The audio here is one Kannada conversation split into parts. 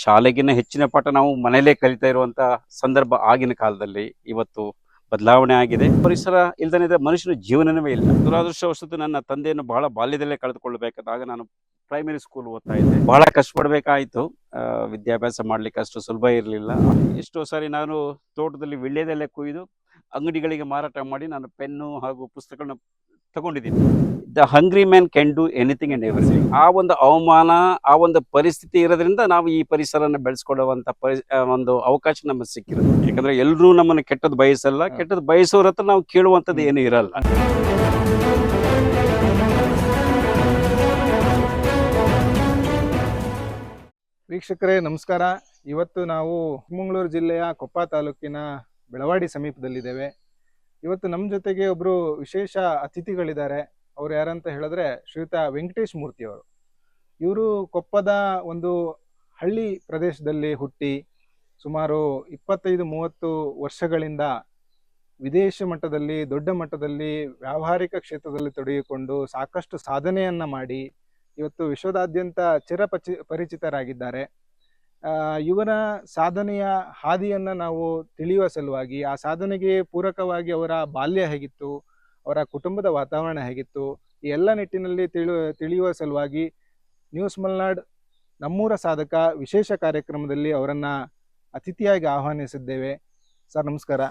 ಶಾಲೆಗಿನ್ನ ಹೆಚ್ಚಿನ ಪಾಠ ನಾವು ಮನೆಯಲ್ಲೇ ಕಲಿತಾ ಇರುವಂತ ಸಂದರ್ಭ ಆಗಿನ ಕಾಲದಲ್ಲಿ ಇವತ್ತು ಬದಲಾವಣೆ ಆಗಿದೆ. ಪರಿಸರ ಇಲ್ಲದೇ ಮನುಷ್ಯನ ಜೀವನವೇ ಇಲ್ಲ. ದುರಾದೃಷ್ಟವಶತ್ತು ನನ್ನ ತಂದೆಯನ್ನು ಬಹಳ ಬಾಲ್ಯದಲ್ಲೇ ಕಳೆದುಕೊಳ್ಳಬೇಕಾದಾಗ ನಾನು ಪ್ರೈಮರಿ ಸ್ಕೂಲ್ ಓದ್ತಾ ಇದ್ದೆ. ಬಹಳ ಕಷ್ಟಪಡಬೇಕಾಯಿತು. ವಿದ್ಯಾಭ್ಯಾಸ ಮಾಡ್ಲಿಕ್ಕೆ ಅಷ್ಟು ಸುಲಭ ಇರಲಿಲ್ಲ. ಎಷ್ಟೋ ಸಾರಿ ನಾನು ತೋಟದಲ್ಲಿ ವಿಳ್ಯದಲ್ಲೇ ಕುಯ್ದು ಅಂಗಡಿಗಳಿಗೆ ಮಾರಾಟ ಮಾಡಿ ನಾನು ಪೆನ್ನು ಹಾಗೂ ಪುಸ್ತಕಗಳನ್ನ ತಗೊಂಡಿದ್ದೀನಿ. The hungry man can do anything and everything ಆ ಒಂದು ಅವಮಾನ ಆ ಒಂದು ಪರಿಸ್ಥಿತಿ ಇರೋದ್ರಿಂದ ನಾವು ಈ ಪರಿಸರನ ಬೆಳೆಸ್ಕೊಳ್ಳುವಂಥ ಪರಿ ಒಂದು ಅವಕಾಶ ನಮಗೆ ಸಿಕ್ಕಿರೋದು. ಯಾಕಂದ್ರೆ ಎಲ್ಲರೂ ನಮ್ಮನ್ನು ಕೆಟ್ಟದ್ದು ಬಯಸಲ್ಲ. ಕೆಟ್ಟದ್ದು ಬಯಸೋರ ಹತ್ರ ನಾವು ಕೇಳುವಂಥದ್ದು ಏನು ಇರಲ್ಲ. ವೀಕ್ಷಕರೇ ನಮಸ್ಕಾರ. ಇವತ್ತು ನಾವು ಚಿಕ್ಕಮಗಳೂರು ಜಿಲ್ಲೆಯ ಕೊಪ್ಪ ತಾಲೂಕಿನ ಬೆಳವಾಡಿ ಸಮೀಪದಲ್ಲಿದ್ದೇವೆ. ಇವತ್ತು ನಮ್ಮ ಜೊತೆಗೆ ಒಬ್ಬರು ವಿಶೇಷ ಅತಿಥಿಗಳಿದ್ದಾರೆ. ಅವ್ರು ಯಾರಂತ ಹೇಳಿದ್ರೆ ಶ್ರೀಯುತ ವೆಂಕಟೇಶ್ ಮೂರ್ತಿ ಅವರು. ಇವರು ಕೊಪ್ಪದ ಒಂದು ಹಳ್ಳಿ ಪ್ರದೇಶದಲ್ಲಿ ಹುಟ್ಟಿ ಸುಮಾರು ಇಪ್ಪತ್ತೈದು ಮೂವತ್ತು ವರ್ಷಗಳಿಂದ ವಿದೇಶ ಮಟ್ಟದಲ್ಲಿ, ದೊಡ್ಡ ಮಟ್ಟದಲ್ಲಿ ವ್ಯಾವಹಾರಿಕ ಕ್ಷೇತ್ರದಲ್ಲಿ ತೊಡಗಿಕೊಂಡು ಸಾಕಷ್ಟು ಸಾಧನೆಯನ್ನ ಮಾಡಿ ಇವತ್ತು ವಿಶ್ವದಾದ್ಯಂತ ಚಿರಪಚಿ, ಪರಿಚಿತರಾಗಿದ್ದಾರೆ. ಇವರ ಸಾಧನೆಯ ಹಾದಿಯನ್ನು ನಾವು ತಿಳಿಯುವ ಸಲುವಾಗಿ ಆ ಸಾಧನೆಗೆ ಪೂರಕವಾಗಿ ಅವರ ಬಾಲ್ಯ ಹೇಗಿತ್ತು ಅವರ ಕುಟುಂಬದ ವಾತಾವರಣ ಹೇಗಿತ್ತು ಈ ಎಲ್ಲ ನಿಟ್ಟಿನಲ್ಲಿ ತಿಳು ತಿಳಿಯುವ ಸಲುವಾಗಿ ನ್ಯೂಸ್ ಮಲ್ನಾಡ್ ನಮ್ಮೂರ ಸಾಧಕ ವಿಶೇಷ ಕಾರ್ಯಕ್ರಮದಲ್ಲಿ ಅವರನ್ನು ಅತಿಥಿಯಾಗಿ ಆಹ್ವಾನಿಸಿದ್ದೇವೆ. ಸರ್ ನಮಸ್ಕಾರ.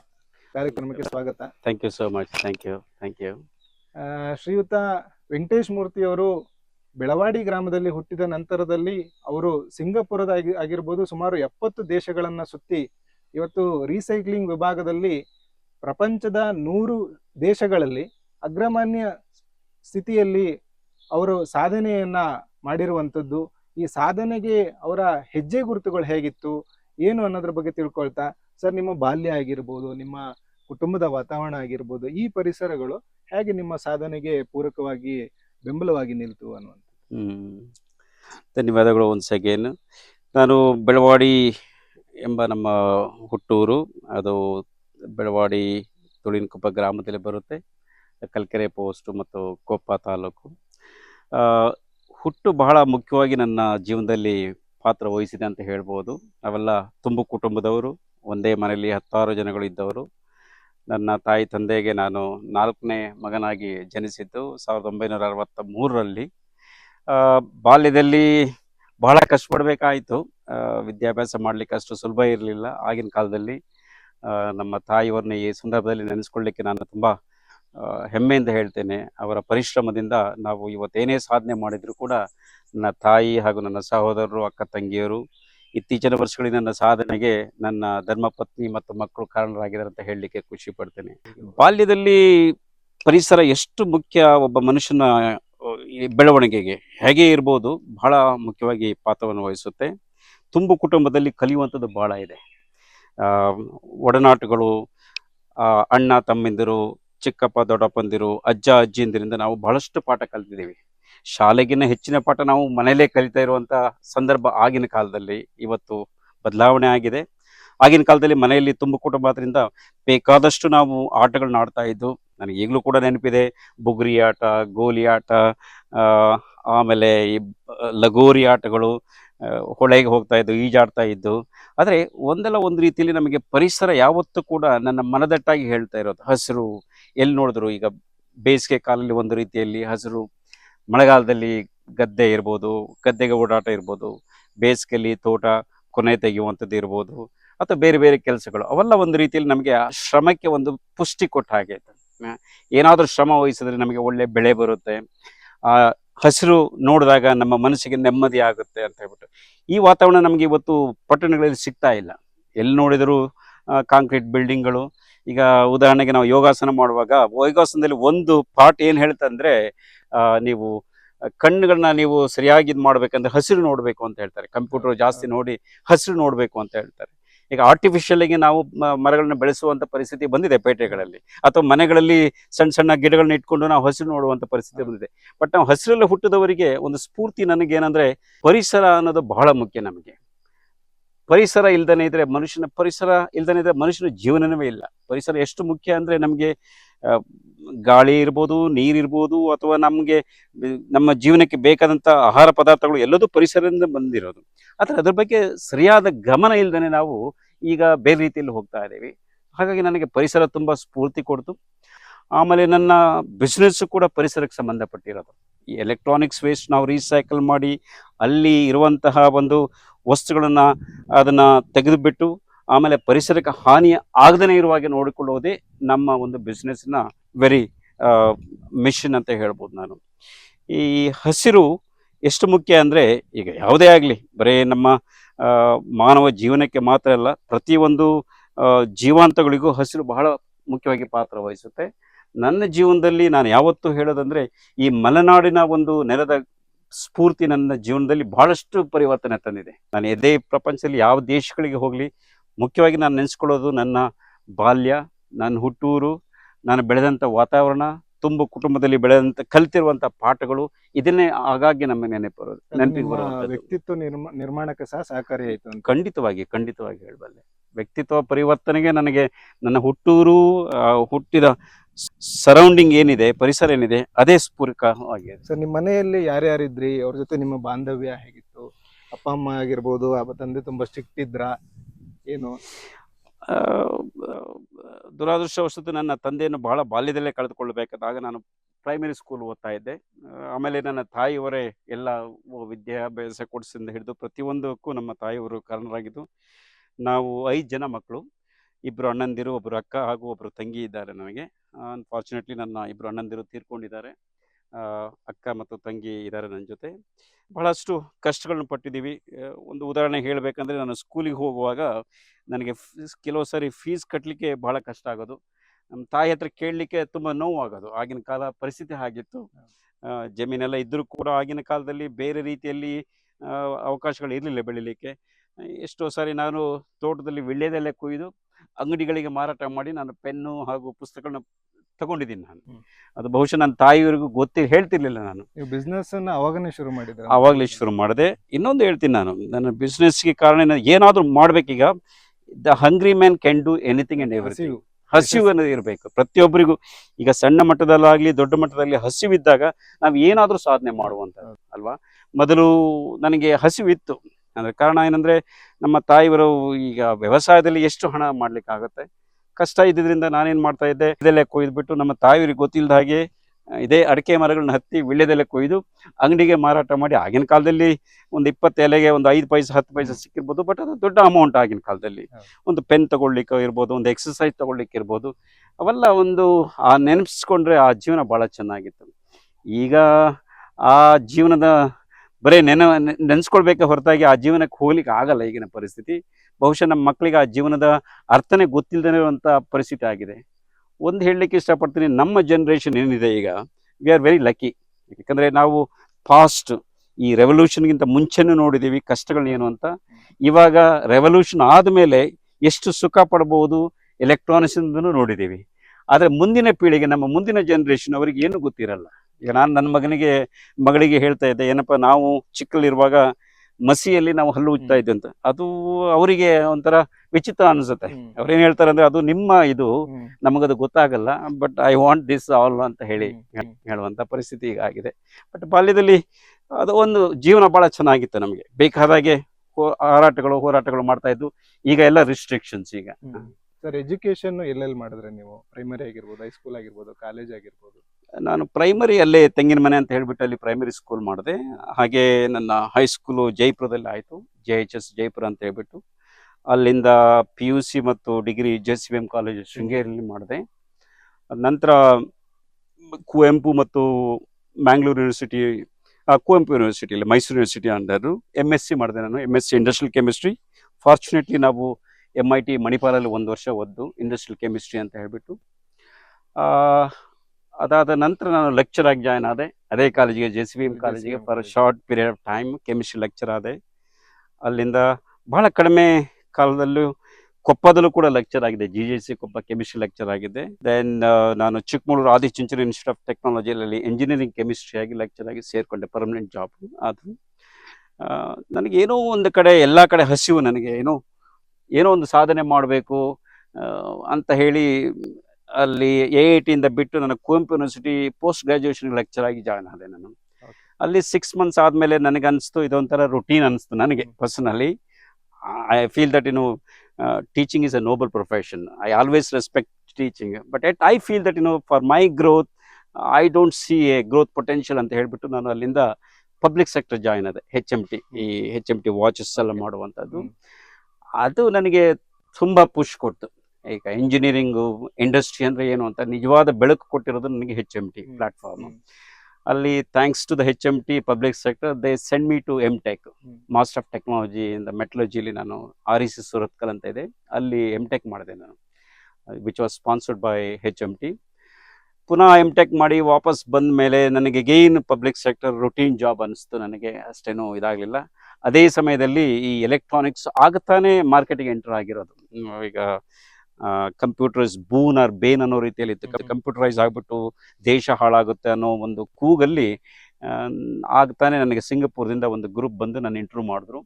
ಕಾರ್ಯಕ್ರಮಕ್ಕೆ ಸ್ವಾಗತ. Thank you so much thank you thank you ಶ್ರೀಯುತ ವೆಂಕಟೇಶ್ ಮೂರ್ತಿ ಅವರು ಬೆಳವಾಡಿ ಗ್ರಾಮದಲ್ಲಿ ಹುಟ್ಟಿದ ನಂತರದಲ್ಲಿ ಅವರು ಸಿಂಗಾಪುರದ ಆಗಿ- ಆಗಿರ್ಬೋದು ಸುಮಾರು ಎಪ್ಪತ್ತು ದೇಶಗಳನ್ನು ಸುತ್ತಿ ಇವತ್ತು ರೀಸೈಕ್ಲಿಂಗ್ ವಿಭಾಗದಲ್ಲಿ ಪ್ರಪಂಚದ ನೂರು ದೇಶಗಳಲ್ಲಿ ಅಗ್ರಮಾನ್ಯ ಸ್ಥಿತಿಯಲ್ಲಿ ಅವರು ಸಾಧನೆಯನ್ನ ಮಾಡಿರುವಂಥದ್ದು. ಈ ಸಾಧನೆಗೆ ಅವರ ಹೆಜ್ಜೆ ಗುರುತುಗಳು ಹೇಗಿತ್ತು? ಏನು ಅನ್ನೋದ್ರ ಬಗ್ಗೆ ತಿಳ್ಕೊಳ್ತಾ? ಸರ್, ನಿಮ್ಮ ಬಾಲ್ಯ ಆಗಿರ್ಬೋದು, ನಿಮ್ಮ ಕುಟುಂಬದ ವಾತಾವರಣ ಆಗಿರ್ಬೋದು, ಈ ಪರಿಸರಗಳು ಹೇಗೆ ನಿಮ್ಮ ಸಾಧನೆಗೆ ಪೂರಕವಾಗಿ ಬೆಂಬಲವಾಗಿ ನಿಲ್ತು ಅನ್ನುವಂಥ ಧನ್ಯವಾದಗಳು ಒಂದು ಸೆಕೆಂಡ್. ನಾನು ಬೆಳವಾಡಿ ಎಂಬ ನಮ್ಮ ಹುಟ್ಟೂರು, ಅದು ಬೆಳವಾಡಿ ತುಳಿನಕೊಪ್ಪ ಗ್ರಾಮದಲ್ಲಿ ಬರುತ್ತೆ, ಕಲ್ಕೆರೆ ಪೋಸ್ಟು ಮತ್ತು ಕೊಪ್ಪ ತಾಲೂಕು. ಹುಟ್ಟು ಬಹಳ ಮುಖ್ಯವಾಗಿ ನನ್ನ ಜೀವನದಲ್ಲಿ ಪಾತ್ರ ವಹಿಸಿದೆ ಅಂತ ಹೇಳ್ಬೋದು. ನಾವೆಲ್ಲ ತುಂಬು ಕುಟುಂಬದವರು, ಒಂದೇ ಮನೆಯಲ್ಲಿ ಹತ್ತಾರು ಜನಗಳು ಇದ್ದವರು. ನನ್ನ ತಾಯಿ ತಂದೆಗೆ ನಾನು ನಾಲ್ಕನೇ ಮಗನಾಗಿ ಜನಿಸಿದ್ದು ಸಾವಿರದ ಒಂಬೈನೂರ ಅರವತ್ತ ಮೂರರಲ್ಲಿ. ಬಾಲ್ಯದಲ್ಲಿ ಬಹಳ ಕಷ್ಟಪಡಬೇಕಾಯಿತು. ವಿದ್ಯಾಭ್ಯಾಸ ಮಾಡಲಿಕ್ಕೆ ಅಷ್ಟು ಸುಲಭ ಇರಲಿಲ್ಲ. ಆಗಿನ ಕಾಲದಲ್ಲಿ ನಮ್ಮ ತಾಯಿಯವರನ್ನ ಈ ಸಂದರ್ಭದಲ್ಲಿ ನೆನೆಸ್ಕೊಳ್ಳಿಕ್ಕೆ ನಾನು ತುಂಬ ಹೆಮ್ಮೆಯಿಂದ ಹೇಳ್ತೇನೆ. ಅವರ ಪರಿಶ್ರಮದಿಂದ ನಾವು ಇವತ್ತೇನೇ ಸಾಧನೆ ಮಾಡಿದರೂ ಕೂಡ, ನನ್ನ ತಾಯಿ ಹಾಗೂ ನನ್ನ ಸಹೋದರರು, ಅಕ್ಕ ತಂಗಿಯರು ಇತ್ತೀಚಿನ ವರ್ಷಗಳಲ್ಲಿ ನನ್ನ ಸಾಧನೆಗೆ ನನ್ನ ಧರ್ಮಪತ್ನಿ ಮತ್ತು ಮಕ್ಕಳು ಕಾರಣರಾಗಿದ್ದಾರೆ ಅಂತ ಹೇಳಲಿಕ್ಕೆ ಖುಷಿ ಪಡ್ತೇನೆ. ಬಾಲ್ಯದಲ್ಲಿ ಪರಿಸರ ಎಷ್ಟು ಮುಖ್ಯ ಒಬ್ಬ ಮನುಷ್ಯನ ಬೆಳವಣಿಗೆಗೆ? ಹೇಗೆ ಇರ್ಬೋದು? ಬಹಳ ಮುಖ್ಯವಾಗಿ ಪಾತ್ರವನ್ನು ವಹಿಸುತ್ತೆ. ತುಂಬು ಕುಟುಂಬದಲ್ಲಿ ಕಲಿಯುವಂಥದ್ದು ಬಹಳ ಇದೆ. ಒಡನಾಟಗಳು ಅಣ್ಣ ತಮ್ಮಂದಿರು, ಚಿಕ್ಕಪ್ಪ ದೊಡ್ಡಪ್ಪಂದಿರು, ಅಜ್ಜ ಅಜ್ಜಿಂದಿರಿಂದ ನಾವು ಬಹಳಷ್ಟು ಪಾಠ ಕಲ್ತಿದ್ದೀವಿ. ಶಾಲೆಗಿನ್ನ ಹೆಚ್ಚಿನ ಪಾಠ ನಾವು ಮನೆಯಲ್ಲೇ ಕಲಿತಾ ಇರುವಂತ ಸಂದರ್ಭ ಆಗಿನ ಕಾಲದಲ್ಲಿ ಇವತ್ತು ಬದಲಾವಣೆ ಆಗಿದೆ. ಆಗಿನ ಕಾಲದಲ್ಲಿ ಮನೆಯಲ್ಲಿ ತುಂಬ ಕುಟುಂಬ ಆದ್ರಿಂದ ಬೇಕಾದಷ್ಟು ನಾವು ಆಟಗಳನ್ನ ಆಡ್ತಾ ಇದ್ದು, ನನಗೆ ಈಗಲೂ ಕೂಡ ನೆನಪಿದೆ, ಬುಗುರಿ ಆಟ, ಗೋಲಿ ಆಟ ಆಮೇಲೆ ಈ ಲಗೋರಿ ಆಟಗಳು ಹೊಳೆಗೆ ಹೋಗ್ತಾ ಇದ್ದು, ಈಜಾಡ್ತಾ ಇದ್ದು. ಆದರೆ ಒಂದಲ್ಲ ಒಂದು ರೀತಿಯಲ್ಲಿ ನಮಗೆ ಪರಿಸರ ಯಾವತ್ತೂ ಕೂಡ ನನ್ನ ಮನದಟ್ಟಾಗಿ ಹೇಳ್ತಾ ಇರೋದು. ಹಸಿರು ಎಲ್ಲಿ ನೋಡಿದ್ರು ಈಗ ಬೇಸಿಗೆ ಕಾಲದಲ್ಲಿ ಒಂದು ರೀತಿಯಲ್ಲಿ ಹಸಿರು ಮಳೆಗಾಲದಲ್ಲಿ ಗದ್ದೆ ಇರ್ಬೋದು, ಗದ್ದೆಗೆ ಓಡಾಟ ಇರ್ಬೋದು, ಬೇಸಿಗೆಯಲ್ಲಿ ತೋಟ ಕೊನೆ ತೆಗೆಯುವಂಥದ್ದು ಇರ್ಬೋದು, ಅಥವಾ ಬೇರೆ ಬೇರೆ ಕೆಲಸಗಳು, ಅವೆಲ್ಲ ಒಂದು ರೀತಿಯಲ್ಲಿ ನಮಗೆ ಶ್ರಮಕ್ಕೆ ಒಂದು ಪುಷ್ಟಿ ಕೊಟ್ಟ ಹಾಗೆ ಏನಾದರೂ ಶ್ರಮ ವಹಿಸಿದ್ರೆ ನಮಗೆ ಒಳ್ಳೆ ಬೆಳೆ ಬರುತ್ತೆ. ಆ, ಹಸಿರು ನೋಡಿದಾಗ ನಮ್ಮ ಮನಸ್ಸಿಗೆ ನೆಮ್ಮದಿ ಆಗುತ್ತೆ ಅಂತ ಹೇಳ್ಬಿಟ್ಟು. ಈ ವಾತಾವರಣ ನಮಗೆ ಇವತ್ತು ಪಟ್ಟಣಗಳಲ್ಲಿ ಸಿಗ್ತಾ ಇಲ್ಲ. ಎಲ್ಲಿ ನೋಡಿದರೂ ಕಾಂಕ್ರೀಟ್ ಬಿಲ್ಡಿಂಗ್ಗಳು ಈಗ ಉದಾಹರಣೆಗೆ ನಾವು ಯೋಗಾಸನ ಮಾಡುವಾಗ ಯೋಗಾಸನದಲ್ಲಿ ಒಂದು ಪಾರ್ಟ್ ಏನು ಹೇಳ್ತಂದ್ರೆ ನೀವು ಕಣ್ಣುಗಳನ್ನ ನೀವು ಸರಿಯಾಗಿ ಇದು ಮಾಡ್ಬೇಕಂದ್ರೆ ಹಸಿರು ನೋಡಬೇಕು ಅಂತ ಹೇಳ್ತಾರೆ. ಕಂಪ್ಯೂಟರ್ ಜಾಸ್ತಿ ನೋಡಿ ಹಸಿರು ನೋಡಬೇಕು ಅಂತ ಹೇಳ್ತಾರೆ. ಈಗ ಆರ್ಟಿಫಿಷಿಯಲ್ ಆಗಿ ನಾವು ಮರಗಳನ್ನ ಬೆಳೆಸುವಂತ ಪರಿಸ್ಥಿತಿ ಬಂದಿದೆ ಪೇಟೆಗಳಲ್ಲಿ. ಅಥವಾ ಮನೆಗಳಲ್ಲಿ ಸಣ್ಣ ಸಣ್ಣ ಗಿಡಗಳನ್ನ ಇಟ್ಕೊಂಡು ನಾವು ಹಸಿರು ನೋಡುವಂತ ಪರಿಸ್ಥಿತಿ ಬಂದಿದೆ. ಬಟ್ ನಾವು ಹಸಿರಲ್ಲಿ ಹುಟ್ಟಿದವರಿಗೆ ಒಂದು ಸ್ಫೂರ್ತಿ ನನಗೇನಂದ್ರೆ ಪರಿಸರ ಅನ್ನೋದು ಬಹಳ ಮುಖ್ಯ ನಮಗೆ. ಪರಿಸರ ಇಲ್ದನೇ ಇದ್ರೆ ಮನುಷ್ಯನ ಪರಿಸರ ಇಲ್ದನೇ ಇದ್ರೆ ಮನುಷ್ಯನ ಜೀವನವೇ ಇಲ್ಲ. ಪರಿಸರ ಎಷ್ಟು ಮುಖ್ಯ ಅಂದ್ರೆ ನಮಗೆ ಗಾಳಿ ಇರ್ಬೋದು ನೀರಿರ್ಬೋದು ಅಥವಾ ನಮಗೆ, ನಮ್ಮ ಜೀವನಕ್ಕೆ ಬೇಕಾದಂಥ ಆಹಾರ ಪದಾರ್ಥಗಳು ಎಲ್ಲದೂ ಪರಿಸರದಿಂದ ಬಂದಿರೋದು. ಆದರೆ ಅದ್ರ ಬಗ್ಗೆ ಸರಿಯಾದ ಗಮನ ಇಲ್ದನೆ ನಾವು ಈಗ ಬೇರೆ ರೀತಿಯಲ್ಲಿ ಹೋಗ್ತಾ ಇದ್ದೀವಿ. ಹಾಗಾಗಿ ನನಗೆ ಪರಿಸರ ತುಂಬ ಸ್ಫೂರ್ತಿ ಕೊಡ್ತು. ಆಮೇಲೆ ನನ್ನ ಬಿಸ್ನೆಸ್ಸು ಕೂಡ ಪರಿಸರಕ್ಕೆ ಸಂಬಂಧಪಟ್ಟಿರೋದು. ಎಲೆಕ್ಟ್ರಾನಿಕ್ಸ್ ವೇಸ್ಟ್ ನಾವು ರೀಸೈಕಲ್ ಮಾಡಿ ಅಲ್ಲಿ ಇರುವಂತಹ ಒಂದು ವಸ್ತುಗಳನ್ನು ಅದನ್ನು ತೆಗೆದುಬಿಟ್ಟು ಆಮೇಲೆ ಪರಿಸರಕ್ಕೆ ಹಾನಿ ಆಗದೇ ಇರುವ ಹಾಗೆ ನೋಡಿಕೊಳ್ಳುವುದೇ ನಮ್ಮ ಒಂದು ಬಿಸ್ನೆಸ್ನ ವೆರಿ ಮಿಷನ್ ಅಂತ ಹೇಳ್ಬೋದು ನಾನು. ಈ ಹಸಿರು ಎಷ್ಟು ಮುಖ್ಯ ಅಂದರೆ ಈಗ ಯಾವುದೇ ಆಗಲಿ, ಬರೀ ನಮ್ಮ ಮಾನವ ಜೀವನಕ್ಕೆ ಮಾತ್ರ ಅಲ್ಲ, ಪ್ರತಿಯೊಂದು ಜೀವಾಂತಗಳಿಗೂ ಹಸಿರು ಬಹಳ ಮುಖ್ಯವಾಗಿ ಪಾತ್ರ ವಹಿಸುತ್ತೆ. ನನ್ನ ಜೀವನದಲ್ಲಿ ನಾನು ಯಾವತ್ತೂ ಹೇಳೋದಂದ್ರೆ ಈ ಮಲೆನಾಡಿನ ಒಂದು ನೆಲದ ಸ್ಫೂರ್ತಿ ನನ್ನ ಜೀವನದಲ್ಲಿ ಬಹಳಷ್ಟು ಪರಿವರ್ತನೆ ತಂದಿದೆ. ನಾನು ಎದೇ ಪ್ರಪಂಚದಲ್ಲಿ ಯಾವ ದೇಶಗಳಿಗೆ ಹೋಗಲಿ ಮುಖ್ಯವಾಗಿ ನಾನು ನೆನೆಸ್ಕೊಳ್ಳೋದು ನನ್ನ ಬಾಲ್ಯ ನನ್ನ ಹುಟ್ಟೂರು ನಾನು ಬೆಳೆದಂಥ ವಾತಾವರಣ ತುಂಬ ಕುಟುಂಬದಲ್ಲಿ ಬೆಳೆದಂಥ ಕಲ್ತಿರುವಂಥ ಪಾಠಗಳು ಇದನ್ನೇ ಆಗಾಗ್ಗೆ ನಮ್ಮ ನೆನಪು ಬರೋದು ನೆನಪಿಗೆ ನಿಮ್ಮ ವ್ಯಕ್ತಿತ್ವ ನಿರ್ಮ ನಿರ್ಮಾಣಕ್ಕೆ ಸಹ ಸಹಕಾರಿ ಆಯಿತು ಖಂಡಿತವಾಗಿ ಖಂಡಿತವಾಗಿ ಹೇಳಬಲ್ಲೆ. ವ್ಯಕ್ತಿತ್ವ ಪರಿವರ್ತನೆಗೆ ನನಗೆ ನನ್ನ ಹುಟ್ಟೂರು ಹುಟ್ಟಿದ ಸರೌಂಡಿಂಗ್ ಏನಿದೆ ಪರಿಸರ ಏನಿದೆ ಅದೇ ಸ್ಫೂರ್ಕವಾಗಿದೆ ಸರ್ ನಿಮ್ಮ ಮನೆಯಲ್ಲಿ ಯಾರ್ಯಾರಿದ್ರಿ? ಅವ್ರ ಜೊತೆ ನಿಮ್ಮ ಬಾಂಧವ್ಯ ಹೇಗಿತ್ತು? ಅಪ್ಪ ಅಮ್ಮ ಆಗಿರ್ಬೋದು ಅಪ್ಪ ತಂದೆ ತುಂಬ ಸ್ಟ್ರಿಕ್ಟ್ ಇದ್ರ? ಏನು? ಆ, ದುರಾದೃಷ್ಟವಶಾತ್ ನನ್ನ ತಂದೆಯನ್ನು ಬಹಳ ಬಾಲ್ಯದಲ್ಲೇ ಕಳೆದುಕೊಳ್ಳಬೇಕಾದಾಗ ನಾನು ಪ್ರೈಮರಿ ಸ್ಕೂಲ್ ಓದ್ತಾ ಇದ್ದೆ. ಆ, ಆಮೇಲೆ ನನ್ನ ತಾಯಿಯವರೇ ಎಲ್ಲ ವಿದ್ಯಾಭ್ಯಾಸ ಕೊಡಿಸಿಂದ ಹಿಡಿದು ಪ್ರತಿಯೊಂದಕ್ಕೂ ನಮ್ಮ ತಾಯಿಯವರು ಕಾರಣರಾಗಿದ್ದು ನಾವು ಐದು ಜನ ಮಕ್ಕಳು. ಇಬ್ಬರು ಅಣ್ಣಂದಿರು ಒಬ್ಬರು ಅಕ್ಕ ಹಾಗೂ ಒಬ್ಬರು ತಂಗಿ ಇದ್ದಾರೆ ನನಗೆ ಅನ್ಫಾರ್ಚುನೇಟ್ಲಿ ನನ್ನ ಇಬ್ಬರು ಅಣ್ಣಂದಿರು ತೀರ್ಕೊಂಡಿದ್ದಾರೆ. ಅಕ್ಕ ಮತ್ತು ತಂಗಿ ಇದ್ದಾರೆ ನನ್ನ ಜೊತೆ. ಬಹಳಷ್ಟು ಕಷ್ಟಗಳನ್ನ ಪಟ್ಟಿದ್ದೀವಿ. ಒಂದು ಉದಾಹರಣೆ ಹೇಳಬೇಕಂದ್ರೆ, ನಾನು ಸ್ಕೂಲಿಗೆ ಹೋಗುವಾಗ ನನಗೆ ಕೆಲವು ಸಾರಿ ಫೀಸ್ ಕಟ್ಟಲಿಕ್ಕೆ ಬಹಳ ಕಷ್ಟ ಆಗೋದು. ನಮ್ಮ ತಾಯಿ ಹತ್ರ ಕೇಳಲಿಕ್ಕೆ ತುಂಬ ನೋವು ಆಗೋದು ಆಗಿನ ಕಾಲ ಪರಿಸ್ಥಿತಿ ಆಗಿತ್ತು ಜಮೀನೆಲ್ಲ ಇದ್ದರೂ ಕೂಡ ಆಗಿನ ಕಾಲದಲ್ಲಿ ಬೇರೆ ರೀತಿಯಲ್ಲಿ ಅವಕಾಶಗಳು ಇರಲಿಲ್ಲ ಬೆಳಿಲಿಕ್ಕೆ. ಎಷ್ಟೋ ಸಾರಿ ನಾನು ತೋಟದಲ್ಲಿ ವಿಳ್ಯದಲ್ಲೇ ಕೊಯ್ದು ಅಂಗಡಿಗಳಿಗೆ ಮಾರಾಟ ಮಾಡಿ ನಾನು ಪೆನ್ನು ಹಾಗೂ ಪುಸ್ತಕಗಳನ್ನ ತಗೊಂಡಿದ್ದೀನಿ ನಾನು. ಅದು ಬಹುಶಃ ನನ್ನ ತಾಯಿಯವರಿಗೂ ಗೊತ್ತಿ ಹೇಳ್ತಿರ್ಲಿಲ್ಲ ನಾನು. ಬಿಸ್ನೆಸ್ ಅನ್ನ ಅವಾಗನೇ ಶುರು ಮಾಡಿದೆ ಆವಾಗಲೇ ಶುರು ಮಾಡಿದೆ. ಇನ್ನೊಂದು ಹೇಳ್ತೀನಿ ನಾನು. ನನ್ನ ಬಿಸ್ನೆಸ್ಗೆ ಕಾರಣ ಏನು- ಏನಾದರೂ ಮಾಡಬೇಕೀಗ. The hungry man can do anything and everything ಹಸಿವು. ಅನ್ನೋದು ಇರಬೇಕು. ಪ್ರತಿಯೊಬ್ಬರಿಗೂ ಈಗ ಸಣ್ಣ ಮಟ್ಟದಲ್ಲಾಗ್ಲಿ ದೊಡ್ಡ ಮಟ್ಟದಲ್ಲಿ ಹಸಿವಿದ್ದಾಗ ನಾವು ಏನಾದರೂ ಸಾಧನೆ ಮಾಡುವಂಥದ್ದು ಅಲ್ವಾ? ಮೊದಲು ನನಗೆ ಹಸಿವಿತ್ತು. ಅಂದ್ರೆ ಕಾರಣ ಏನಂದ್ರೆ ನಮ್ಮ ತಾಯಿಯವರು ಈಗ ವ್ಯವಸಾಯದಲ್ಲಿ ಎಷ್ಟು ಹಣ ಮಾಡ್ಲಿಕ್ಕೆ ಆಗುತ್ತೆ ಕಷ್ಟ ಇದ್ದಿದ್ರಿಂದ ನಾನೇನು ಮಾಡ್ತಾ ಇದ್ದೆ? ಇದೆಲ್ಲ ಕೊಯ್ದುಬಿಟ್ಟು ನಮ್ಮ ತಾಯಿಯವರಿಗೆ ಗೊತ್ತಿಲ್ಲದ ಹಾಗೆ ಇದೇ ಅಡಿಕೆ ಮರಗಳನ್ನ ಹತ್ತಿ ವಿಳ್ಯದೆಲೆ ಕೊಯ್ದು ಅಂಗಡಿಗೆ ಮಾರಾಟ ಮಾಡಿ ಆಗಿನ ಕಾಲದಲ್ಲಿ ಒಂದು ಇಪ್ಪತ್ತು ಎಲೆಗೆ ಒಂದು ಐದು ಪೈಸೆ ಹತ್ತು ಪೈಸೆ ಸಿಕ್ಕಿರ್ಬೋದು ಬಟ್ ಅದು ದೊಡ್ಡ ಅಮೌಂಟ್ ಆಗಿನ ಕಾಲದಲ್ಲಿ. ಒಂದು ಪೆನ್ ತಗೊಳ್ಲಿಕ್ಕೆ ಇರ್ಬೋದು ಒಂದು ಎಕ್ಸಸೈಸ್ ತಗೊಳ್ಲಿಕ್ಕೆ ಇರ್ಬೋದು ಅವೆಲ್ಲ ಒಂದು ಆ ನೆನಪಿಸ್ಕೊಂಡ್ರೆ ಆ ಜೀವನ ಭಾಳ ಚೆನ್ನಾಗಿತ್ತು. ಈಗ ಆ ಜೀವನದ ಬರೀ ನೆನ ನೆನೆಸ್ಕೊಳ್ಬೇಕೆ ಹೊರತಾಗಿ ಆ ಜೀವನಕ್ಕೆ ಹೋಗ್ಲಿಕ್ಕೆ ಆಗಲ್ಲ ಈಗಿನ ಪರಿಸ್ಥಿತಿ. ಬಹುಶಃ ನಮ್ಮ ಮಕ್ಕಳಿಗೆ ಆ ಜೀವನದ ಅರ್ಥನೇ ಗೊತ್ತಿಲ್ಲದೇ ಇರುವಂಥ ಪರಿಸ್ಥಿತಿ ಆಗಿದೆ. ಒಂದು ಹೇಳಲಿಕ್ಕೆ ಇಷ್ಟಪಡ್ತೀನಿ, ನಮ್ಮ ಜನ್ರೇಷನ್ ಏನಿದೆ ಈಗ ವಿ ಆರ್ ವೆರಿ ಲಕ್ಕಿ ಯಾಕಂದರೆ ನಾವು ಫಾಸ್ಟ್ ಈ ರೆವಲ್ಯೂಷನ್ಗಿಂತ ಮುಂಚೆನೂ ನೋಡಿದ್ದೀವಿ ಕಷ್ಟಗಳೇನು ಅಂತ. ಇವಾಗ ರೆವಲ್ಯೂಷನ್ ಆದಮೇಲೆ ಎಷ್ಟು ಸುಖ ಪಡ್ಬೋದು ಎಲೆಕ್ಟ್ರಾನಿಕ್ಸ್ ನೋಡಿದ್ದೀವಿ. ಆದರೆ ಮುಂದಿನ ಪೀಳಿಗೆ, ನಮ್ಮ ಮುಂದಿನ ಜನ್ರೇಷನ್ ಅವರಿಗೆ ಏನು ಗೊತ್ತಿರಲ್ಲ. ಈಗ ನಾನು ನನ್ನ ಮಗನಿಗೆ ಮಗಳಿಗೆ ಹೇಳ್ತಾ ಇದ್ದೆ ಏನಪ್ಪ ನಾವು ಚಿಕ್ಕಲ್ಲಿರುವಾಗ ಮಸಿಯಲ್ಲಿ ನಾವು ಹಲ್ಲು ಉಜ್ತಾ ಇದ್ದೆ ಅಂತ ಅದು ಅವರಿಗೆ ಒಂಥರ ವಿಚಿತ್ರ ಅನಿಸುತ್ತೆ. ಅವ್ರೇನು ಹೇಳ್ತಾರೆ ಅಂದ್ರೆ ಅದು ನಿಮ್ಮ ಇದು ನಮಗದು ಗೊತ್ತಾಗಲ್ಲ but I want this all ಅಂತ ಹೇಳಿ ಹೇಳುವಂತ ಪರಿಸ್ಥಿತಿ ಈಗ ಆಗಿದೆ. ಬಟ್ ಬಾಲ್ಯದಲ್ಲಿ ಅದು ಒಂದು ಜೀವನ ಬಹಳ ಚೆನ್ನಾಗಿತ್ತು ನಮಗೆ. ಬೇಕಾದಾಗೆ ಹೋರಾಟಗಳು ಹಾರಾಟಗಳು ಹೋರಾಟಗಳು ಮಾಡ್ತಾ ಇದ್ದು ಈಗ ಎಲ್ಲ ರಿಸ್ಟ್ರಿಕ್ಷನ್ಸ್ ಈಗ. ಸರ್ ಎಜುಕೇಶನ್ ಎಲ್ಲೆಲ್ಲಿ ಮಾಡಿದ್ರೆ ನೀವು? ಪ್ರೈಮರಿ ಆಗಿರ್ಬೋದು ಹೈಸ್ಕೂಲ್ ಆಗಿರ್ಬೋದು ಕಾಲೇಜ್ ಆಗಿರ್ಬೋದು? ನಾನು ಪ್ರೈಮರಿ ಅಲ್ಲೇ ತೆಂಗಿನ ಮನೆ ಅಂತ ಹೇಳಿಬಿಟ್ಟು ಅಲ್ಲಿ ಪ್ರೈಮರಿ ಸ್ಕೂಲ್ ಮಾಡಿದೆ. ಹಾಗೆ ನನ್ನ ಹೈಸ್ಕೂಲು ಜೈಪುರದಲ್ಲಿ ಆಯಿತು. ಜೆ ಎಚ್ ಎಸ್ ಜೈಪುರ ಅಂತ ಹೇಳ್ಬಿಟ್ಟು. ಅಲ್ಲಿಂದ ಪಿ ಯು ಸಿ ಮತ್ತು degree J C B M college ಶೃಂಗೇರಿಯಲ್ಲಿ ಮಾಡಿದೆ. ನಂತರ ಕುವೆಂಪು ಮತ್ತು Mangalore university Kuvempu ಯೂನಿವರ್ಸಿಟಿಯಲ್ಲಿ Mysore university under M S C ಮಾಡಿದೆ ನಾನು. M S C industrial chemistry fortunately ನಾವು ಎಂ ಐ ಟಿ ಮಣಿಪಾಲಲ್ಲಿ ಒಂದು ವರ್ಷ ಓದ್ದು. ಇಂಡಸ್ಟ್ರಿಯಲ್ ಕೆಮಿಸ್ಟ್ರಿ ಅಂತ ಹೇಳಿಬಿಟ್ಟು. ಅದಾದ ನಂತರ ನಾನು ಲೆಕ್ಚರ್ ಆಗಿ ಜಾಯ್ನ್ ಆದೆ. ಅದೇ ಕಾಲೇಜಿಗೆ ಜೆ ಸಿ ಬಿ ಎಂ ಕಾಲೇಜಿಗೆ for. Short period of time chemistry lecture ಆದೆ. ಅಲ್ಲಿಂದ ಬಹಳ ಕಡಿಮೆ ಕಾಲದಲ್ಲೂ ಕೊಪ್ಪದಲ್ಲೂ ಕೂಡ ಲೆಕ್ಚರ್ ಆಗಿದೆ. G J C Koppa chemistry lecture ಆಗಿದೆ. ದೆನ್ ನಾನು ಚಿಕ್ಕಮಗಳೂರು ಆದಿಚುಂಚನೂರು ಇನ್ಸ್ಟಿಟ್ಯೂಟ್ ಆಫ್ ಟೆಕ್ನಾಲಜಿಯಲ್ಲಿ ಇಂಜಿನಿಯರಿಂಗ್ ಕೆಮಿಸ್ಟ್ರಿ ಆಗಿ ಲೆಕ್ಚರ್ ಆಗಿ ಸೇರಿಕೊಂಡೆ ಪರ್ಮನೆಂಟ್ ಜಾಬ್ ಅದು ನನಗೇನೋ ಒಂದು ಕಡೆ ಎಲ್ಲ ಕಡೆ ಹಸಿವು ನನಗೆ. ಏನೋ ಏನೋ ಒಂದು ಸಾಧನೆ ಮಾಡಬೇಕು ಅಂತ ಹೇಳಿ ಅಲ್ಲಿ ಎ ಐ ಟಿಯಿಂದ ಬಿಟ್ಟು ನಾನು Kuvempu university post graduation lecture ಆಗಿ ಜಾಯ್ನ್ ಆದೆ ನಾನು. ಅಲ್ಲಿ ಸಿಕ್ಸ್ ಮಂತ್ಸ್ ಆದಮೇಲೆ ನನಗೆ ಅನಿಸ್ತು ಇದೊಂಥರ ರುಟೀನ್ ಅನಿಸ್ತು ನನಗೆ ಪರ್ಸನಲಿ ಐ ಫೀಲ್ ದಟ್ ಇನ್ನು teaching is a noble profession I always respect teaching but at I feel that ಇನ್ನು for my growth I don't see a growth potential ಅಂತ ಹೇಳಿಬಿಟ್ಟು ನಾನು ಅಲ್ಲಿಂದ ಪಬ್ಲಿಕ್ ಸೆಕ್ಟರ್ ಜಾಯ್ನ್ ಆದೆ ಹೆಚ್ ಎಂ ಟಿ ಈ ಹೆಚ್ ಎಂ ಟಿ ವಾಚಸ್ ಎಲ್ಲ ಮಾಡುವಂಥದ್ದು. ಅದು ನನಗೆ ತುಂಬ ಪುಷ್ ಕೊಡ್ತು. ಈಗ ಇಂಜಿನಿಯರಿಂಗು ಇಂಡಸ್ಟ್ರಿ ಅಂದರೆ ಏನು ಅಂತ ನಿಜವಾದ ಬೆಳಕು ಕೊಟ್ಟಿರೋದು ನನಗೆ ಹೆಚ್ ಎಂ ಟಿ. ಪ್ಲಾಟ್ಫಾರ್ಮ್ ಅಲ್ಲಿ thanks to the H M T public sector they send me to M tech master of technology ಇಂದ ಮೆಟ್ಲಜಿಲಿ ನಾನು ಆರ್ ಇ ಸಿ ಸುರತ್ಕಲ್ ಅಂತ ಇದೆ. ಅಲ್ಲಿ ಎಂ ಟೆಕ್ ಮಾಡಿದೆ ನಾನು which was sponsored by H M T ಪುನಃ ಎಂ ಟೆಕ್ ಮಾಡಿ ವಾಪಸ್ ಬಂದ ಮೇಲೆ ನನಗೆ gain public sector routine job ಅನಿಸ್ತು ನನಗೆ ಅಷ್ಟೇನೂ ಇದಾಗಲಿಲ್ಲ. ಅದೇ ಸಮಯದಲ್ಲಿ ಈ ಎಲೆಕ್ಟ್ರಾನಿಕ್ಸ್ ಆಗ್ತಾನೆ ಮಾರ್ಕೆಟಿಗೆ ಎಂಟರ್ ಆಗಿರೋದು. ಈಗ ಕಂಪ್ಯೂಟರ್ಸ್ ಬೂನ್ ಆರ್ ಬೇನ್ ಅನ್ನೋ ರೀತಿಯಲ್ಲಿ ಇತ್ತು. ಕಂಪ್ಯೂಟರೈಸ್ ಆಗಿಬಿಟ್ಟು ದೇಶ ಹಾಳಾಗುತ್ತೆ ಅನ್ನೋ ಒಂದು ಕೂಗಲ್ಲಿ ಆಗ್ತಾನೆ ನನಗೆ ಸಿಂಗಪುರದಿಂದ ಒಂದು ಗ್ರೂಪ್ ಬಂದು ನಾನು ಇಂಟರ್ವ್ಯೂ ಮಾಡಿದ್ರು.